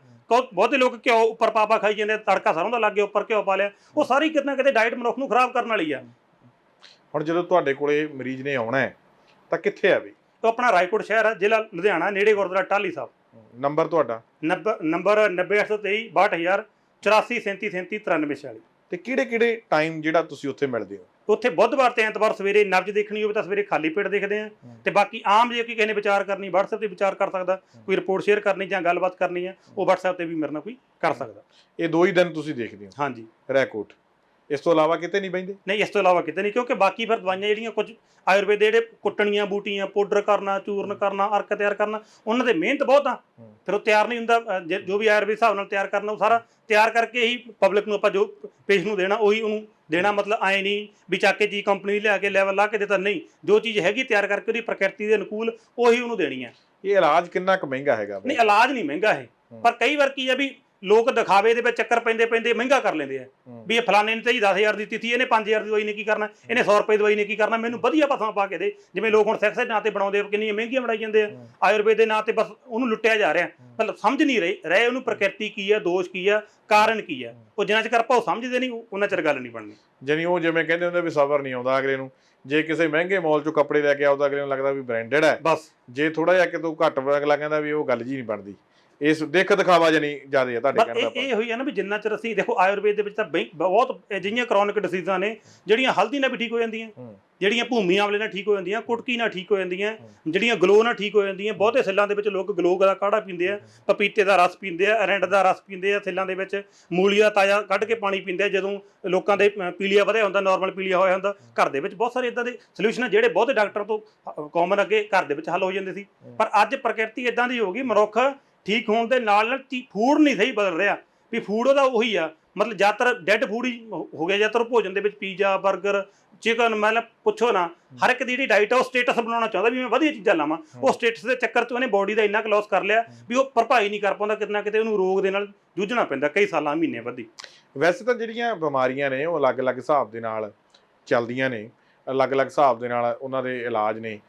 Speaker 2: ਬਹੁਤੇ ਲੋਕ ਘਿਓ ਉੱਪਰ ਪਾ ਪਾ ਖਾਈ ਜਾਂਦੇ ਤੜਕਾ ਸਰੋਂ ਦਾ ਲੱਗ ਗਿਆ ਉੱਪਰ ਘਿਓ ਪਾ ਲਿਆ। ਉਹ ਸਾਰੀ ਕਿਤੇ ਨਾ ਕਿਤੇ ਡਾਈਟ ਮਨੁੱਖ ਨੂੰ ਖਰਾਬ ਕਰਨ ਵਾਲੀ ਆ।
Speaker 1: ਹੁਣ ਜਦੋਂ ਤੁਹਾਡੇ ਕੋਲੇ ਮਰੀਜ਼ ਨੇ ਆਉਣਾ ਹੈ ਤਾਂ ਕਿੱਥੇ ਆ ਵੀ?
Speaker 2: ਉਹ ਆਪਣਾ ਰਾਏਕੋਟ ਸ਼ਹਿਰ ਹੈ ਜ਼ਿਲ੍ਹਾ ਲੁਧਿਆਣਾ ਨੇੜੇ ਗੁਰਦੁਆਰਾ ਟਾਹਲੀ ਸਾਹਿਬ।
Speaker 1: ਨੰਬਰ ਤੁਹਾਡਾ?
Speaker 2: ਨੰਬਰ ਨੰਬਰ 90823 62000 8437379346
Speaker 1: ਤੇ ਕਿਹੜੇ ਕਿਹੜੇ ਟਾਈਮ ਜਿਹੜਾ ਤੁਸੀਂ ਉੱਥੇ ਮਿਲਦੇ ਹੋ?
Speaker 2: ਉੱਥੇ ਬੁੱਧਵਾਰ ਤੇ ਐਤਵਾਰ ਸਵੇਰੇ ਨਬਜ ਦੇਖਣੀ ਹੋਵੇ ਤਾਂ ਸਵੇਰੇ ਖਾਲੀ ਪੇਟ ਦੇਖਦੇ ਆ। ਤੇ ਬਾਕੀ ਆਮ ਜੇ ਕੋਈ ਕਿਸੇ ਨੇ ਵਿਚਾਰ ਕਰਨੀ WhatsApp ਤੇ ਵਿਚਾਰ ਕਰ ਸਕਦਾ ਕੋਈ ਰਿਪੋਰਟ ਸ਼ੇਅਰ ਕਰਨੀ ਜਾਂ ਗੱਲਬਾਤ ਕਰਨੀ ਹੈ ਉਹ WhatsApp ਤੇ ਵੀ ਮੇਰੇ ਨਾਲ ਕੋਈ ਕਰ ਸਕਦਾ।
Speaker 1: ਇਹ ਦੋ ਹੀ ਦਿਨ ਤੁਸੀਂ ਦੇਖਦੇ ਹੋ?
Speaker 2: ਹਾਂਜੀ।
Speaker 1: ਰੈਕੋਟ ਇਸ ਤੋਂ ਇਲਾਵਾ ਕਿਤੇ ਨਹੀਂ ਬੈਂਦੇ
Speaker 2: ਨਹੀਂ ਇਸ ਤੋਂ ਇਲਾਵਾ ਕਿਤੇ ਨਹੀਂ ਕਿਉਂਕਿ ਬਾਕੀ ਫਿਰ ਦਵਾਈਆਂ ਜਿਹੜੀਆਂ ਕੁਝ ਆਯੁਰਵੇਦ ਦੇ ਜਿਹੜੇ ਕੁੱਟਣੀਆਂ ਬੂਟੀਆਂ ਪਾਊਡਰ ਕਰਨਾ ਚੂਰਨ ਕਰਨਾ ਅਰਕ ਤਿਆਰ ਕਰਨਾ ਉਹਨਾਂ ਦੇ ਮਿਹਨਤ ਬਹੁਤ ਆ। ਫਿਰ ਉਹ ਤਿਆਰ ਨਹੀਂ ਹੁੰਦਾ ਜੇ- ਜੋ ਵੀ ਆਯੁਰਵੇਦ ਹਿਸਾਬ ਨਾਲ ਤਿਆਰ ਕਰਨਾ ਉਹ ਸਾਰਾ ਤਿਆਰ ਕਰਕੇ ਹੀ ਪਬਲਿਕ ਨੂੰ ਆਪਾਂ ਜੋ ਪੇਸ਼ ਨੂੰ ਦੇਣਾ ਉਹੀ ਉਹਨੂੰ ਦੇਣਾ ਮਤਲਬ ਐ ਨਹੀਂ ਵੀ ਚੱਕ ਕੇ ਚੀਜ਼ ਕੰਪਨੀ ਲਿਆ ਕੇ ਲੈਵਲ ਲਾ ਕੇ ਦਿੱਤਾ ਨਹੀਂ। ਜੋ ਚੀਜ਼ ਹੈਗੀ ਤਿਆਰ ਕਰਕੇ ਉਹਦੀ ਪ੍ਰਕਿਰਤੀ ਦੇ ਅਨੁਕੂਲ ਉਹੀ ਉਹਨੂੰ ਦੇਣੀ ਹੈ
Speaker 1: ਇਹ ਇਲਾਜ ਕਿੰਨਾ ਕੁ ਮਹਿੰਗਾ ਹੈਗਾ
Speaker 2: ਨਹੀਂ ਇਲਾਜ ਨਹੀਂ ਮਹਿੰਗਾ ਹੈ
Speaker 1: ਹੂੰ।
Speaker 2: ਪਰ ਕਈ ਵਾਰ ਕੀ ਹੈ ਵੀ ਲੋਕ ਦਿਖਾਵੇ ਦੇ ਵਿੱਚ ਚੱਕਰ ਪੈਂਦੇ ਪੈਂਦੇ ਮਹਿੰਗਾ ਕਰ ਲੈਂਦੇ ਆ। ਵੀ ਇਹ ਫਲਾਣੇ ਨੇ ਤਾਂ ਜੀ 10000 ਦੀ ਦਿੱਤੀ ਸੀ ਇਹਨੇ 5000 ਦੀ ਦਵਾਈ ਨੇ ਕੀ ਕਰਨਾ ਇਹਨੇ 100 ਰੁਪਏ ਦੀ ਦਵਾਈ ਨੇ ਕੀ ਕਰਨਾ ਮੈਨੂੰ ਵਧੀਆ ਪਸਾਂ ਪਾ ਕੇ ਦੇ। ਜਿਵੇਂ ਲੋਕ ਹੁਣ ਸੈਕਸ ਦੇ ਨਾਂ ਤੇ ਬਣਾਉਂਦੇ ਆ, ਕਿੰਨੀਆਂ ਮਹਿੰਗੀਆਂ ਬਣਾਈ ਜਾਂਦੇ ਆ। ਆਯੁਰਵੇਦ ਦੇ ਨਾਂ ਤੇ ਬਸ ਉਹਨੂੰ ਲੁੱਟਿਆ ਜਾ ਰਿਹਾ। ਮਤਲਬ ਸਮਝ ਨਹੀਂ ਰਹੇ ਰਹੇ ਉਹਨੂੰ ਪ੍ਰਕਿਰਤੀ ਕੀ ਆ ਦੋਸ਼ ਕੀ ਆ ਕਾਰਨ ਕੀ ਆ। ਉਹ ਜਿੰਨਾ ਚਿਰ ਆਪਾਂ ਉਹ ਸਮਝਦੇ ਨਹੀਂ ਉਹਨਾਂ ਚਿਰ ਗੱਲ ਨਹੀਂ ਬਣਨੀ।
Speaker 1: ਜਾਨੀ ਉਹ ਜਿਵੇਂ ਕਹਿੰਦੇ ਹੁੰਦੇ ਵੀ ਸਬਰ ਨਹੀਂ ਆਉਂਦਾ ਅਗਲੇ ਨੂੰ। ਜੇ ਕਿਸੇ ਮਹਿੰਗੇ ਮਾਲ ਚੋਂ ਕੱਪੜੇ ਲੈ ਕੇ ਆਉਂਦਾ ਅਗਲੇ ਨੂੰ ਲੱਗਦਾ ਵੀ ਬ੍ਰਾਂਡਡ ਹੈ
Speaker 2: ਬਸ।
Speaker 1: ਜੇ ਥੋੜਾ ਜਿਹਾ ਕਿਤੋਂ ਘੱਟ ਅਗਲਾ ਕਹਿੰਦਾ ਵੀ ਉਹ ਗੱਲ ਜੀ ਨਹੀਂ ਬਣਦੀ। ਇਸ ਦੇਖ ਦਿਖਾਵਾ ਜਾਨੀ ਜ਼ਿਆਦਾ ਹੈ ਤੁਹਾਡੇ ਕਹਿਣ ਦਾ
Speaker 2: ਇਹ ਇਹ ਹੋਈ ਆ ਨਾ ਵੀ ਜਿੰਨਾ ਚਿਰ ਅਸੀਂ ਦੇਖੋ ਆਯੁਰਵੇਦ ਦੇ ਵਿੱਚ ਤਾਂ ਬਈ- ਬਹੁਤ ਅਜਿਹੀਆਂ ਕ੍ਰੋਨਿਕ ਡਿਸੀਜ਼ਾਂ ਨੇ ਜਿਹੜੀਆਂ ਹਲਦੀ ਨਾਲ ਵੀ ਠੀਕ ਹੋ ਜਾਂਦੀਆਂ
Speaker 1: ਹੂੰ।
Speaker 2: ਜਿਹੜੀਆਂ ਭੂਮੀ ਆਮਲੇ ਨਾਲ ਠੀਕ ਹੋ ਜਾਂਦੀਆਂ ਕੁਟਕੀ ਨਾਲ ਠੀਕ ਹੋ ਜਾਂਦੀਆਂ ਜਿਹੜੀਆਂ ਗਲੋ ਨਾਲ ਠੀਕ ਹੋ ਜਾਂਦੀਆਂ ਬਹੁਤੇ ਸੈੱਲਾਂ ਦੇ ਵਿੱਚ ਲੋਕ ਗਲੋ ਦਾ ਕਾੜਾ ਪੀਂਦੇ ਆ ਪਪੀਤੇ ਦਾ ਰਸ ਪੀਂਦੇ ਆ ਅਰੰਡ ਦਾ ਰਸ ਪੀਂਦੇ ਆ ਸੈੱਲਾਂ ਦੇ ਵਿੱਚ ਮੂਲੀਆ ਤਾਜ਼ਾ ਕੱਢ ਕੇ ਪਾਣੀ ਪੀਂਦੇ ਆ ਜਦੋਂ ਲੋਕਾਂ ਦੇ ਅ, ਪੀਲੀਆ ਵਧਿਆ ਹੁੰਦਾ ਨਾਰਮਲ ਪੀਲੀਆ ਹੋਇਆ ਹੁੰਦਾ ਘਰ ਦੇ ਵਿੱਚ ਬਹੁਤ ਸਾਰੇ ਇਦਾਂ ਦੇ ਸੋਲੂਸ਼ਨ ਆ ਜਿਹੜੇ ਬਹੁਤੇ ਡਾਕਟਰ ਤੋਂ ਕਾਮਨ ਅੱਗੇ ਘਰ ਦੇ ਵਿੱਚ ਹੱਲ ਹੋ ਜਾਂਦੇ ਸੀ। ਪਰ ਅੱਜ ਪ੍ਰਕਿਰਤੀ ਇਦਾਂ ਦੀ ਹੋ ਗਈ ਮਨੁੱਖ ਠੀਕ ਹੋਣ ਦੇ ਨਾਲ ਨਾਲ ਫੂਡ ਨਹੀਂ ਸਹੀ ਬਦਲ ਰਿਹਾ। ਵੀ ਫੂਡ ਉਹਦਾ ਉਹੀ ਆ। ਮਤਲਬ ਜ਼ਿਆਦਾਤਰ ਡੈੱਡ ਫੂਡ ਹੀ ਹੋ ਗਿਆ। ਜ਼ਿਆਦਾਤਰ ਭੋਜਨ ਦੇ ਵਿੱਚ ਪੀਜ਼ਾ 버ਗਰ ਚਿਕਨ ਮਤਲਬ ਪੁੱਛੋ ਨਾ ਹਰ ਇੱਕ ਦੀ ਜਿਹੜੀ ਡਾਈਟ ਆ ਉਹ ਸਟੇਟਸ ਬਣਾਉਣਾ ਚਾਹੁੰਦਾ ਵੀ ਮੈਂ ਵਧੀਆ ਚੀਜ਼ਾਂ ਲਾਵਾਂ। ਉਹ ਸਟੇਟਸ ਦੇ ਚੱਕਰ 'ਚ ਉਹਨੇ ਬਾਡੀ ਦਾ ਇੰਨਾ ਕੁ ਲਾਸ ਕਰ ਲਿਆ ਵੀ ਉਹ ਭਰਪਾਈ ਨਹੀਂ ਕਰ ਪਾਉਂਦਾ। ਕਿਤੇ ਨਾ ਕਿਤੇ ਉਹਨੂੰ ਰੋਗ ਦੇ ਨਾਲ ਜੂਝਣਾ ਪੈਂਦਾ ਕਈ ਸਾਲਾਂ ਮਹੀਨੇ ਵੱਧੀ।
Speaker 1: ਵੈਸੇ ਤਾਂ ਜਿਹੜੀਆਂ ਬਿਮਾਰੀਆਂ ਨੇ ਉਹ ਅਲੱਗ-ਅਲੱਗ ਹਿਸਾਬ ਦੇ ਨਾਲ ਚੱਲਦੀਆਂ ਨੇ। ਅਲੱਗ-ਅਲੱਗ ਹਿਸਾਬ ਦੇ ਨਾਲ ਉਹਨਾਂ ਦੇ ਇਲਾਜ ਨੇ।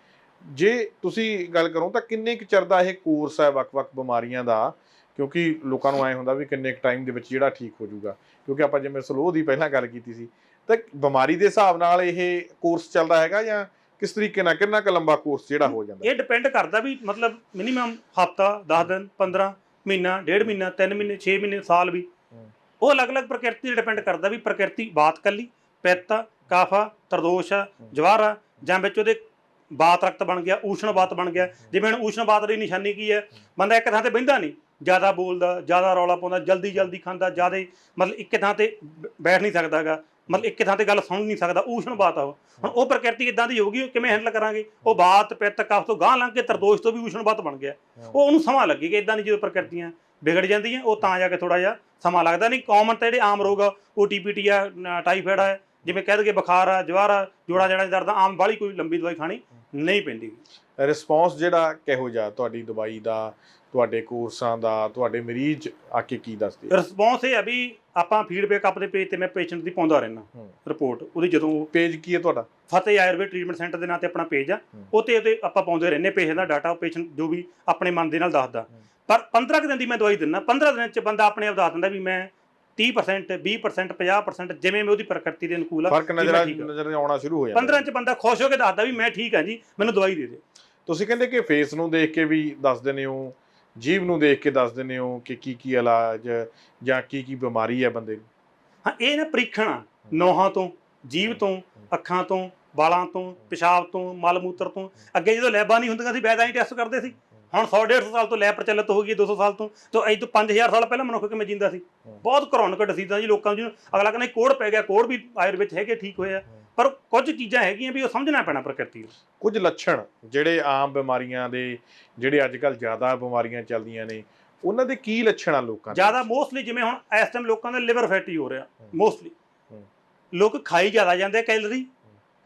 Speaker 1: ਜੇ ਤੁਸੀਂ ਗੱਲ ਕਰੋ ਤਾਂ ਕਿੰਨੇ ਕੁ ਚਿਰ ਦਾ ਇਹ ਕੋਰਸ ਹੈ ਵੱਖ-ਵੱਖ ਬਿਮਾਰੀਆਂ ਦਾ? ਕਿਉਂਕਿ ਲੋਕਾਂ ਨੂੰ ਐ ਹੁੰਦਾ ਵੀ ਕਿੰਨੇ ਕੁ ਟਾਈਮ ਦੇ ਵਿੱਚ ਜਿਹੜਾ ਠੀਕ ਹੋ ਜਾਊਗਾ। ਕਿਉਂਕਿ ਆਪਾਂ ਜਿਵੇਂ ਸਲੋਹ ਦੀ ਪਹਿਲਾਂ ਗੱਲ ਕੀਤੀ ਸੀ ਤਾਂ ਬਿਮਾਰੀ ਦੇ ਹਿਸਾਬ ਨਾਲ ਇਹ ਕੋਰਸ ਚੱਲਦਾ ਹੈਗਾ ਜਾਂ ਕਿਸ ਤਰੀਕੇ ਨਾਲ ਕਿੰਨਾ ਕੁ ਲੰਬਾ ਕੋਰਸ ਜਿਹੜਾ ਹੋ ਜਾਂਦਾ?
Speaker 2: ਇਹ ਡਿਪੈਂਡ ਕਰਦਾ ਵੀ ਮਤਲਬ ਮਿਨੀਮਮ ਹਫਤਾ 10 ਦਿਨ 15 ਮਹੀਨਾ ਡੇਢ ਮਹੀਨਾ 3 ਮਹੀਨੇ 6 ਮਹੀਨੇ ਸਾਲ ਵੀ। ਉਹ ਅਲੱਗ-ਅਲੱਗ ਪ੍ਰਕਿਰਤੀ ਤੇ ਡਿਪੈਂਡ ਕਰਦਾ ਵੀ ਪ੍ਰਕਿਰਤੀ ਬਾਤ ਕੱਲੀ ਪਿੱਤ ਕਾਫਾ ਤਰਦੋਸ਼ ਜਵਾਰ ਜਾਂ ਵਿੱਚ ਉਹਦੇ ਬਾਤ ਰਕਤ ਬਣ ਗਿਆ, ਊਸ਼ਣ ਬਾਤ ਬਣ ਗਿਆ। ਜਿਵੇਂ ਹੁਣ ਊਸ਼ਣ ਬਾਤ ਦੀ ਨਿਸ਼ਾਨੀ ਕੀ ਹੈ? ਬੰਦਾ ਇੱਕ ਥਾਂ ਤੇ ਬਹਿੰਦਾ ਨਹੀਂ, ਜ਼ਿਆਦਾ ਬੋਲਦਾ, ਜ਼ਿਆਦਾ ਰੌਲਾ ਪਾਉਂਦਾ, ਜਲਦੀ ਜਲਦੀ ਖਾਂਦਾ, ਜ਼ਿਆਦਾ ਮਤਲਬ ਇੱਕ ਥਾਂ ਤੇ ਬੈਠ ਨਹੀਂ ਸਕਦਾਗਾ ਮਤਲਬ ਇੱਕ ਥਾਂ ਤੇ ਗੱਲ ਸੁਣ ਨਹੀਂ ਸਕਦਾ, ਊਸ਼ਣ ਬਾਤ ਆ ਉਹ। ਹੁਣ ਉਹ ਪ੍ਰਕਿਰਤੀ ਇਦਾਂ ਦੀ ਹੋਊਗੀ, ਉਹ ਕਿਵੇਂ ਹੈਂਡਲ ਕਰਾਂਗੇ? ਉਹ ਬਾਤ, ਪਿੱਤ ਕਫ ਤੋਂ ਗਾਂ ਲੰਘ ਕੇ ਤਰਦੋਸ਼ ਤੋਂ ਵੀ ਊਸ਼ਣ ਬਾਤ ਬਣ ਗਿਆ। ਉਹ ਉਹਨੂੰ ਸਮਾਂ ਲੱਗੇਗਾ ਇਦਾਂ ਦੀ ਜਦੋਂ ਪ੍ਰਕਿਰਤੀਆਂ ਵਿਗੜ ਜਾਂਦੀਆਂ, ਉਹ ਤਾਂ ਜਾ ਕੇ ਥੋੜਾ ਜਿਹਾ ਸਮਾਂ ਲੱਗਦਾ ਨਹੀਂ। ਕਾਮਨ ਤਾਂ ਜਿਹੜੇ ਆਮ ਰੋਗ ਆ ਓਟੀਪੀਟੀ ਆ, ਨ- ਟਾਈਫਾਇਡ ਆ, ਜਿਵੇਂ ਕਹਿ ਦਈਏ ਬੁਖਾਰ ਆ, ਜਵਾਰ ਆ, ਜੋੜਾ ਜੜਾ ਦਰਦ ਆਮ ਵਾਲੀ ਕੋਈ ਲੰਬੀ ਦਵਾਈ ਖਾਣੀ ਨਹੀਂ ਪੈਂਦੀ
Speaker 1: ਰਿਸਪੌਂਸ ਜਿਹੜਾ ਕਿਹੋ ਜਿਹਾ ਤੁਹਾਡੀ ਦਵਾਈ ਦਾ ਤੁਹਾਡੇ ਕੋਰਸਾਂ ਦਾ ਤੁਹਾਡੇ ਮਰੀਜ਼ ਆ ਕੇ ਕੀ ਦੱਸਦੇ ਆ?
Speaker 2: ਰਿਸਪੌਂਸ ਇਹ ਆ ਵੀ ਆਪਾਂ ਫੀਡਬੈਕ ਆਪਣੇ ਪੇਜ ਤੇ ਮੈਂ ਪੇਸ਼ੈਂਟ ਦੀ ਪਾਉਂਦਾ ਰਹਿਣਾ
Speaker 1: ਹੂੰ।
Speaker 2: ਰਿਪੋਰਟ ਉਹਦੀ ਜਦੋਂ
Speaker 1: ਪੇਜ ਕੀ ਹੈ ਤੁਹਾਡਾ
Speaker 2: ਫਤਿਹ ਆਯੁਰਵੇਦ ਟ੍ਰੀਟਮੈਂਟ ਸੈਂਟਰ ਦੇ ਨਾਂ ਤੇ ਆਪਣਾ ਪੇਜ ਆ
Speaker 1: ਹੂੰ।
Speaker 2: ਉਹ ਤੇ ਉਹਤੇ ਆਪਾਂ ਪਾਉਂਦੇ ਰਹਿੰਦੇ ਪੇਸ਼ੈਂਟ ਦਾ ਡਾਟਾ ਪੇਸ਼ੈਂਟ ਜੋ ਵੀ ਆਪਣੇ ਮਨ ਦੇ ਨਾਲ ਦੱਸਦਾ
Speaker 1: ਹੂੰ।
Speaker 2: ਪਰ 15 ਕੁ ਦਿਨ ਦੀ ਮੈਂ ਦਵਾਈ ਦਿੰਦਾ 15 ਦਿਨ ਚ ਬੰਦਾ ਆਪਣੇ ਆਪ ਦੱਸ ਦਿੰਦਾ ਵੀ ਮੈਂ 30% 20% 50% ਜਿਵੇਂ ਮੈਂ ਉਹਦੀ ਪ੍ਰਕਿਰਤੀ ਦੇ ਅਨੁਕੂਲ ਆ
Speaker 1: ਫ਼ਰਕ
Speaker 2: ਵੀ ਮੈਂ
Speaker 1: ਨਜ਼ਰ
Speaker 2: ਠੀਕ ਆ।
Speaker 1: ਨਜ਼ਰ ਆਉਣਾ ਸ਼ੁਰੂ ਹੋ ਜਾਂਦਾ
Speaker 2: 15 ਚ ਬੰਦਾ ਖੁਸ਼ ਹੋ ਕੇ ਦੱਸਦਾ ਵੀ ਮੈਂ ਠੀਕ ਹਾਂ ਜੀ ਮੈਨੂੰ ਦਵਾਈ ਦੇ ਦਿਓ।
Speaker 1: ਤੁਸੀਂ ਕਹਿੰਦੇ ਕਿ ਫੇਸ ਨੂੰ ਦੇਖ ਕੇ ਵੀ ਦੱਸ ਦਿੰਦੇ ਹੋ ਜੀਵ ਨੂੰ ਦੇਖ ਕੇ ਦੱਸ ਦਿੰਦੇ ਹੋ ਕਿ ਕੀ ਕੀ ਇਲਾਜ ਜਾਂ ਕੀ ਕੀ ਬਿਮਾਰੀ ਹੈ ਬੰਦੇ ਨੂੰ?
Speaker 2: ਹਾਂ ਇਹ ਨਾ ਪ੍ਰੀਖਣ ਆ ਨੋਹਾਂ ਤੋਂ ਜੀਵ ਤੋਂ ਅੱਖਾਂ ਤੋਂ ਵਾਲਾਂ ਤੋਂ ਪਿਸ਼ਾਬ ਤੋਂ ਮਲ ਮੂਤਰ ਤੋਂ। ਅੱਗੇ ਜਦੋਂ ਲੈਬਾਂ ਨਹੀਂ ਹੁੰਦੀਆਂ ਸੀ ਵੈਦਾਂ ਹੀ ਟੈਸਟ ਕਰਦੇ ਸੀ। ਹੁਣ 100 150 ਸਾਲ ਤੋਂ ਲੈਬ ਪ੍ਰਚਲਿਤ ਹੋ ਗਈ 200 ਸਾਲ ਤੋਂ ਤੋਂ ਅੱਜ ਤੋਂ 5000 ਸਾਲ ਪਹਿਲਾਂ ਮਨੁੱਖ ਕਿਵੇਂ ਜਿੰਦਾ ਸੀ? ਬਹੁਤ ਕਰੋਨਿਕ ਡਿਸੀਜ਼ਾਂ ਜੀ ਲੋਕਾਂ ਨੂੰ। ਅਗਲਾ ਕਹਿੰਦਾ ਕੋੜ ਪੈ ਗਿਆ ਕੋੜ ਵੀ ਆਯੁਰਵੇਦ ਹੈਗੇ ਠੀਕ ਹੋਏ ਆ ਪਰ ਕੁਝ ਚੀਜ਼ਾਂ ਹੈਗੀਆਂ ਵੀ ਉਹ ਸਮਝਣਾ ਪੈਣਾ ਪ੍ਰਕਿਰਤੀ ਨੂੰ।
Speaker 1: ਕੁਝ ਲੱਛਣ ਜਿਹੜੇ ਆਮ ਬਿਮਾਰੀਆਂ ਦੇ ਜਿਹੜੇ ਅੱਜ ਕੱਲ ਜ਼ਿਆਦਾ ਬਿਮਾਰੀਆਂ ਚੱਲਦੀਆਂ ਨੇ ਉਹਨਾਂ ਦੇ ਕੀ ਲੱਛਣ ਆ ਲੋਕਾਂ ਦੇ
Speaker 2: ਜ਼ਿਆਦਾ ਮੋਸਟਲੀ ਜਿਵੇਂ ਹੁਣ ਇਸ ਟਾਈਮ ਲੋਕਾਂ ਦਾ ਲਿਵਰ ਫੈਟੀ ਹੋ ਰਿਹਾ। ਮੋਸਟਲੀ। ਲੋਕ ਖਾਈ ਜ਼ਿਆਦਾ ਜਾਂਦੇ ਕੈਲਰੀ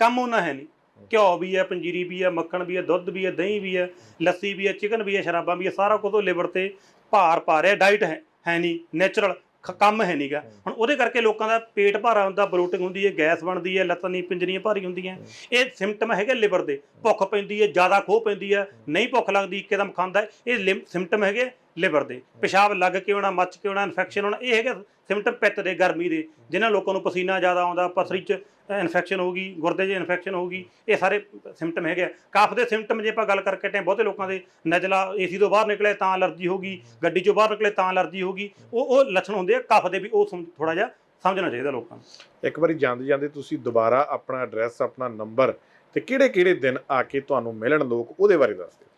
Speaker 2: ਕੰਮ ਉਹਨਾਂ ਹੈ ਨਹੀਂ। ਘਿਓ ਵੀ ਹੈ ਪੰਜੀਰੀ ਵੀ ਹੈ ਮੱਖਣ ਵੀ ਹੈ ਦੁੱਧ ਵੀ ਹੈ ਦਹੀਂ ਵੀ ਹੈ ਲੱਸੀ ਵੀ ਹੈ ਚਿਕਨ ਵੀ ਹੈ ਸ਼ਰਾਬਾਂ ਵੀ ਹੈ ਸਾਰਾ ਕੁਝ ਉਹ ਲਿਵਰ ਤੇ ਭਾਰ ਪਾ ਰਿਹਾ ਡਾਈਟ ਹੈ ਹੈ ਨਹੀਂ ਨੇਚਰਲ ਕੰਮ ਹੈ ਨਹੀਂਗਾ ਹੁਣ ਉਹਦੇ ਕਰਕੇ ਲੋਕਾਂ ਦਾ ਪੇਟ ਭਾਰਾ ਹੁੰਦਾ ਬਲੋਟਿੰਗ ਹੁੰਦੀ ਹੈ ਗੈਸ ਬਣਦੀ ਹੈ ਲੱਤਾਂ ਦੀ ਪਿੰਜਰੀਆਂ ਭਾਰੀ ਹੁੰਦੀਆਂ। ਇਹ ਸਿੰਪਟਮ ਹੈਗੇ ਲਿਵਰ ਦੇ। ਭੁੱਖ ਪੈਂਦੀ ਹੈ ਜ਼ਿਆਦਾ ਖੋਹ ਪੈਂਦੀ ਹੈ ਨਹੀਂ ਭੁੱਖ ਲੱਗਦੀ ਇੱਕਦਮ ਖਾਂਦਾ ਇਹ ਸਿੰਪਟਮ ਹੈਗੇ ਲਿਵਰ ਦੇ। ਪਿਸ਼ਾਬ ਲੱਗ ਕੇ ਆਉਣਾ ਮੱਚ ਕੇ ਆਉਣਾ ਇਨਫੈਕਸ਼ਨ ਹੋਣਾ ਇਹ ਹੈਗੇ ਸਿੰਪਟਮ ਪਿੱਤ ਦੇ ਗਰਮੀ ਦੇ ਜਿਨ੍ਹਾਂ ਲੋਕਾਂ ਨੂੰ ਪਸੀਨਾ ਜ਼ਿਆਦਾ ਆਉਂਦਾ ਪਥਰੀ 'ਚ ਇਨਫੈਕਸ਼ਨ ਹੋਊਗੀ ਗੁਰਦੇ 'ਚ ਇਨਫੈਕਸ਼ਨ ਹੋਊਗੀ ਇਹ ਸਾਰੇ ਸਿੰਪਟਮ ਹੈਗੇ ਆ। ਕਫ ਦੇ ਸਿੰਪਟਮ ਜੇ ਆਪਾਂ ਗੱਲ ਕਰਕੇ ਟਾਈਮ ਬਹੁਤੇ ਲੋਕਾਂ ਦੇ ਨਜ਼ਲਾ ਏਸੀ ਤੋਂ ਬਾਹਰ ਨਿਕਲੇ ਤਾਂ ਅਲਰਜੀ ਹੋਗੀ ਗੱਡੀ 'ਚੋਂ ਬਾਹਰ ਨਿਕਲੇ ਤਾਂ ਅਲਰਜੀ ਹੋਗੀ ਉਹ ਉਹ ਲੱਛਣ ਹੁੰਦੇ ਆ ਕਫ ਦੇ ਵੀ ਉਹ ਥੋੜਾ ਜਿਹਾ ਸਮਝਣਾ ਚਾਹੀਦਾ ਲੋਕਾਂ ਨੂੰ।
Speaker 1: ਇੱਕ ਵਾਰੀ ਜਾਂਦੇ ਜਾਂਦੇ ਤੁਸੀਂ ਦੁਬਾਰਾ ਆਪਣਾ ਐਡਰੈਸ ਆਪਣਾ ਨੰਬਰ ਤੇ ਕਿਹੜੇ ਕਿਹੜੇ ਦਿਨ ਆ ਕੇ ਤੁਹਾਨੂੰ ਮਿਲਣ ਲੋਕ ਉਹਦੇ ਬਾਰੇ ਦੱਸ ਦਿਓ।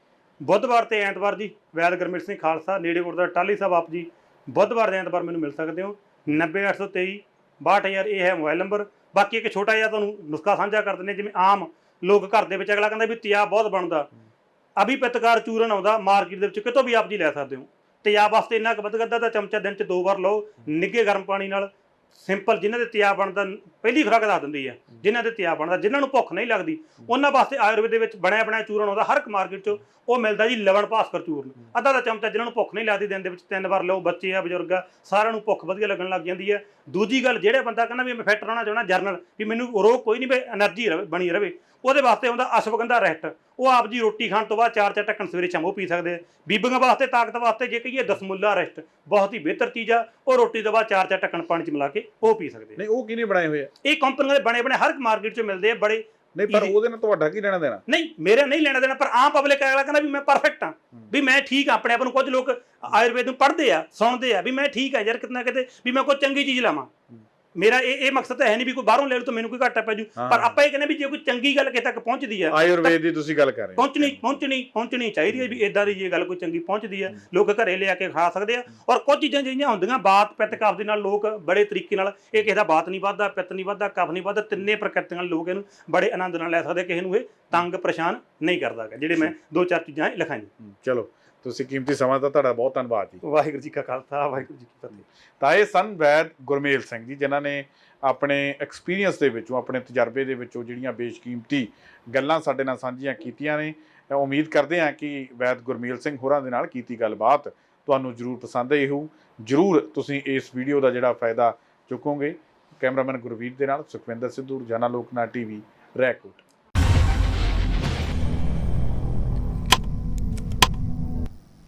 Speaker 2: ਬੁੱਧਵਾਰ ਤੇ ਐਤਵਾਰ ਜੀ ਵੈਦ ਗੁਰਮੀਤ ਸਿੰਘ ਖਾਲਸਾ ਨੇੜੇ ਗੁਰਦੁਆਰਾ ਟਾਲੀ ਸਾਹਿਬ ਆਪ ਜੀ। ਬੁੱਧਵਾਰ ਤੇ ਐਤਵਾਰ ਮੈਨੂੰ ਮਿਲ ਸਕਦੇ ਹੋ। 90823 62000 ਇਹ ਹੈ ਮੋਬਾਈਲ ਨੰਬਰ। ਬਾਕੀ ਇੱਕ ਛੋਟਾ ਜਿਹਾ ਤੁਹਾਨੂੰ ਨੁਸਖਾ ਸਾਂਝਾ ਕਰ ਦਿੰਦੇ ਹਾਂ, ਜਿਵੇਂ ਆਮ ਲੋਕ ਘਰ ਦੇ ਵਿੱਚ ਅਗਲਾ ਕਹਿੰਦਾ ਵੀ ਤਿਆਬ ਬਹੁਤ ਬਣਦਾ। ਅਭੀ ਪਿਤਕਾਰ ਚੂਰਨ ਆਉਂਦਾ ਮਾਰਕੀਟ ਦੇ ਵਿੱਚ ਕਿਤੋਂ ਵੀ ਆਪ ਜੀ ਲੈ ਸਕਦੇ ਹੋ। ਤਿਆਬ ਵਾਸਤੇ ਇੰਨਾ ਕੁ ਵੱਧ ਦਾ ਚਮਚਾ ਦਿਨ ਚ ਦੋ ਵਾਰ ਲਓ ਨਿੱਘੇ ਗਰਮ ਪਾਣੀ ਨਾਲ। ਸਿੰਪਲ ਜਿਨ੍ਹਾਂ ਦੇ ਤਿਆ ਬਣਦਾ ਪਹਿਲੀ ਖੁਰਾਕ ਦਾ ਦਿੰਦੀ ਆ, ਜਿਨ੍ਹਾਂ ਦੇ ਤਿਆ ਬਣਦਾ ਜਿਨ੍ਹਾਂ ਨੂੰ ਭੁੱਖ ਨਹੀਂ ਲੱਗਦੀ, ਉਹਨਾਂ ਵਾਸਤੇ ਆਯੁਰਵੇਦ ਦੇ ਵਿੱਚ ਬਣਿਆ ਬਣਿਆ ਚੂਰਨ ਆਉਂਦਾ, ਹਰ ਇੱਕ ਮਾਰਕੀਟ 'ਚ ਉਹ ਮਿਲਦਾ ਜੀ ਲਵਣ ਭਾਸਕਰ ਚੂਰਨ। ਅੱਧਾ ਦਾ ਚਮਚਾ ਜਿਨ੍ਹਾਂ ਨੂੰ ਭੁੱਖ ਨਹੀਂ ਲੱਗਦੀ ਦਿਨ ਦੇ ਵਿੱਚ ਤਿੰਨ ਵਾਰ ਲਓ, ਬੱਚੇ ਆ, ਬਜ਼ੁਰਗ ਆ, ਸਾਰਿਆਂ ਨੂੰ ਭੁੱਖ ਵਧੀਆ ਲੱਗਣ ਲੱਗ ਜਾਂਦੀ ਆ। ਦੂਜੀ ਗੱਲ, ਜਿਹੜੇ ਬੰਦਾ ਕਹਿੰਦਾ ਵੀ ਮੈਂ ਫਿੱਟ ਰਹਿਣਾ ਚਾਹੁੰਦਾ ਜਰਨਲ ਵੀ ਮੈਨੂੰ ਰੋਗ ਕੋਈ ਨਹੀਂ ਵੀ એનર્ਜੀ ਬਣੀ ਰਹੇ ਉਹਦੇ ਵਾਸਤੇ ਹੁੰਦਾ ਅਸ਼ਵਗੰਧਾ ਰੈਸਟ ਉਹ ਆਪ ਜੀ ਰੋਟੀ ਖਾਣ ਤੋਂ ਬਾਅਦ ਚਾਰ ਚਾਰ ਟੱਕਣ ਸਵੇਰੇ ਸ਼ਾਮ ਉਹ ਪੀ ਸਕਦੇ ਆ। ਬੀਬੀਆਂ ਵਾਸਤੇ ਤਾਕਤ ਵਾਸਤੇ ਜੇ ਕਹੀਏ ਦਸਮੁੱਲਾ ਰੈਸਟ ਬਹੁਤ ਹੀ ਬਿਹਤਰ ਚੀਜ਼ ਆ। ਉਹ ਰੋਟੀ ਤੋਂ ਬਾਅਦ ਚਾਰ ਚਾਰ ਟੱਕਣ ਪਾਣੀ ਚ ਮਿਲਾ ਕੇ ਉਹ ਪੀ ਸਕਦੇ ਆ।
Speaker 1: ਨਹੀਂ ਉਹ ਕਿਹਨੇ ਬਣਾਏ ਹੋਏ ਆ?
Speaker 2: ਇਹ ਕੰਪਨੀਆਂ ਦੇ ਬਣੇ ਬਣੇ ਹਰ ਇੱਕ ਮਾਰਕੀਟ 'ਚ ਮਿਲਦੇ ਆ ਬੜੇ
Speaker 1: ਨਹੀਂ ਪਰ ਉਹਦੇ ਨਾਲ ਤੁਹਾਡਾ ਕੀ ਲੈਣਾ ਦੇਣਾ?
Speaker 2: ਨਹੀਂ ਮੇਰੇ ਨਹੀਂ ਲੈਣਾ ਦੇਣਾ ਪਰ ਆਮ ਪਬਲਿਕ ਅਗਲਾ ਕਹਿੰਦਾ ਵੀ ਮੈਂ ਪਰਫੈਕਟ ਹਾਂ। ਵੀ ਮੈਂ ਠੀਕ ਹਾਂ ਆਪਣੇ ਆਪ ਨੂੰ ਕੁਝ ਲੋਕ ਆਯੁਰਵੇਦ ਨੂੰ ਪੜ੍ਹਦੇ ਆ ਸੁਣਦੇ ਆ ਵੀ ਮੈਂ ਠੀਕ ਹਾਂ ਯਾਰ ਕਿਤਨਾ ਕਿਤੇ ਵੀ ਮੈਂ ਕੋਈ ਚੰਗੀ ਚੀਜ਼ ਲਾਵਾਂ। ਮੇਰਾ ਇਹ ਇਹ ਮਕਸਦ ਤਾਂ ਹੈ ਨਹੀਂ ਵੀ ਕੋਈ ਬਾਹਰੋਂ ਲੈ ਲਓ ਤਾਂ ਮੈਨੂੰ ਕੋਈ ਘਾਟਾ ਪੈ ਜੂ।
Speaker 1: ਹਾਂ।
Speaker 2: ਪਰ ਆਪਾਂ ਇਹ ਕਹਿੰਦੇ ਵੀ ਜੇ ਕੋਈ ਚੰਗੀ ਗੱਲ ਕਿਤੇ ਤੱਕ ਪਹੁੰਚਦੀ ਆ
Speaker 1: ਆਯੁਰਵੇਦ ਦੀ ਤੁਸੀਂ ਗੱਲ ਕਰ ਰਹੇ ਹੋ।
Speaker 2: ਪਹੁੰਚਣੀ ਪਹੁੰਚਣੀ ਪਹੁੰਚਣੀ ਚਾਹੀਦੀ ਹੈ ਵੀ ਇਦਾਂ ਦੀ ਜੇ ਗੱਲ ਕੋਈ ਚੰਗੀ ਪਹੁੰਚਦੀ ਹੈ ਲੋਕ ਘਰੇ ਲਿਆ ਕੇ ਖਾ ਸਕਦੇ ਆ। ਔਰ ਕੁਝ ਚੀਜ਼ਾਂ ਜਿਹੜੀਆਂ ਹੁੰਦੀਆਂ ਬਾਤ ਪਿੱਤ ਕਫ ਦੇ ਨਾਲ ਲੋਕ ਬੜੇ ਤਰੀਕੇ ਨਾਲ ਇਹ ਕਿਸੇ ਦਾ ਬਾਤ ਨਹੀਂ ਵੱਧਦਾ ਪਿੱਤ ਨਹੀਂ ਵੱਧਦਾ ਕਫ ਨਹੀਂ ਵੱਧਦਾ ਤਿੰਨੇ ਪ੍ਰਕਿਰਤੀਆਂ ਨਾਲ ਲੋਕ ਇਹਨੂੰ ਬੜੇ ਆਨੰਦ ਨਾਲ ਲੈ ਸਕਦੇ ਕਿਸੇ ਨੂੰ ਇਹ ਤੰਗ ਪਰੇਸ਼ਾਨ ਨਹੀਂ ਕਰਦਾ ਜਿਹੜੇ ਮੈਂ ਦੋ ਚਾਰ ਚੀਜ਼ਾਂ ਲਿਖਾਈਆਂ।
Speaker 1: ਹੂੰ, ਚਲੋ। ਤੁਸੀਂ ਕੀਮਤੀ ਸਮਾਂ ਦਾ ਤੁਹਾਡਾ ਬਹੁਤ ਧੰਨਵਾਦ ਜੀ।
Speaker 2: ਵਾਹਿਗੁਰੂ ਜੀ ਕਾ ਖਾਲਸਾ ਵਾਹਿਗੁਰੂ ਜੀ ਕੀ ਫਤਿਹ।
Speaker 1: ਤਾਂ ਇਹ ਸਨ ਵੈਦ ਗੁਰਮੇਲ ਸਿੰਘ ਜੀ ਜਿਨ੍ਹਾਂ ਨੇ ਆਪਣੇ ਐਕਸਪੀਰੀਅੰਸ ਦੇ ਵਿੱਚੋਂ ਆਪਣੇ ਤਜਰਬੇ ਦੇ ਵਿੱਚੋਂ ਜਿਹੜੀਆਂ ਬੇਸ਼ਕੀਮਤੀ ਗੱਲਾਂ ਸਾਡੇ ਨਾਲ ਸਾਂਝੀਆਂ ਕੀਤੀਆਂ ਨੇ ਉਮੀਦ ਕਰਦੇ ਹਾਂ ਕਿ ਵੈਦ ਗੁਰਮੇਲ ਸਿੰਘ ਹੋਰਾਂ ਦੇ ਨਾਲ ਕੀਤੀ ਗੱਲਬਾਤ ਤੁਹਾਨੂੰ ਜਰੂਰ ਪਸੰਦ ਆਈ ਹੋਊ। ਜਰੂਰ ਤੁਸੀਂ ਇਸ ਵੀਡੀਓ ਦਾ ਜਿਹੜਾ ਫਾਇਦਾ ਚੁੱਕੋਗੇ ਕੈਮਰਾਮੈਨ ਗੁਰਵੀਰ ਦੇ ਨਾਲ ਸੁਖਵਿੰਦਰ ਸਿੱਧੂ ਰੋਜ਼ਾਨਾ ਲੋਕਨਾ ਟੀਵੀ ਰੈਕੋਟ।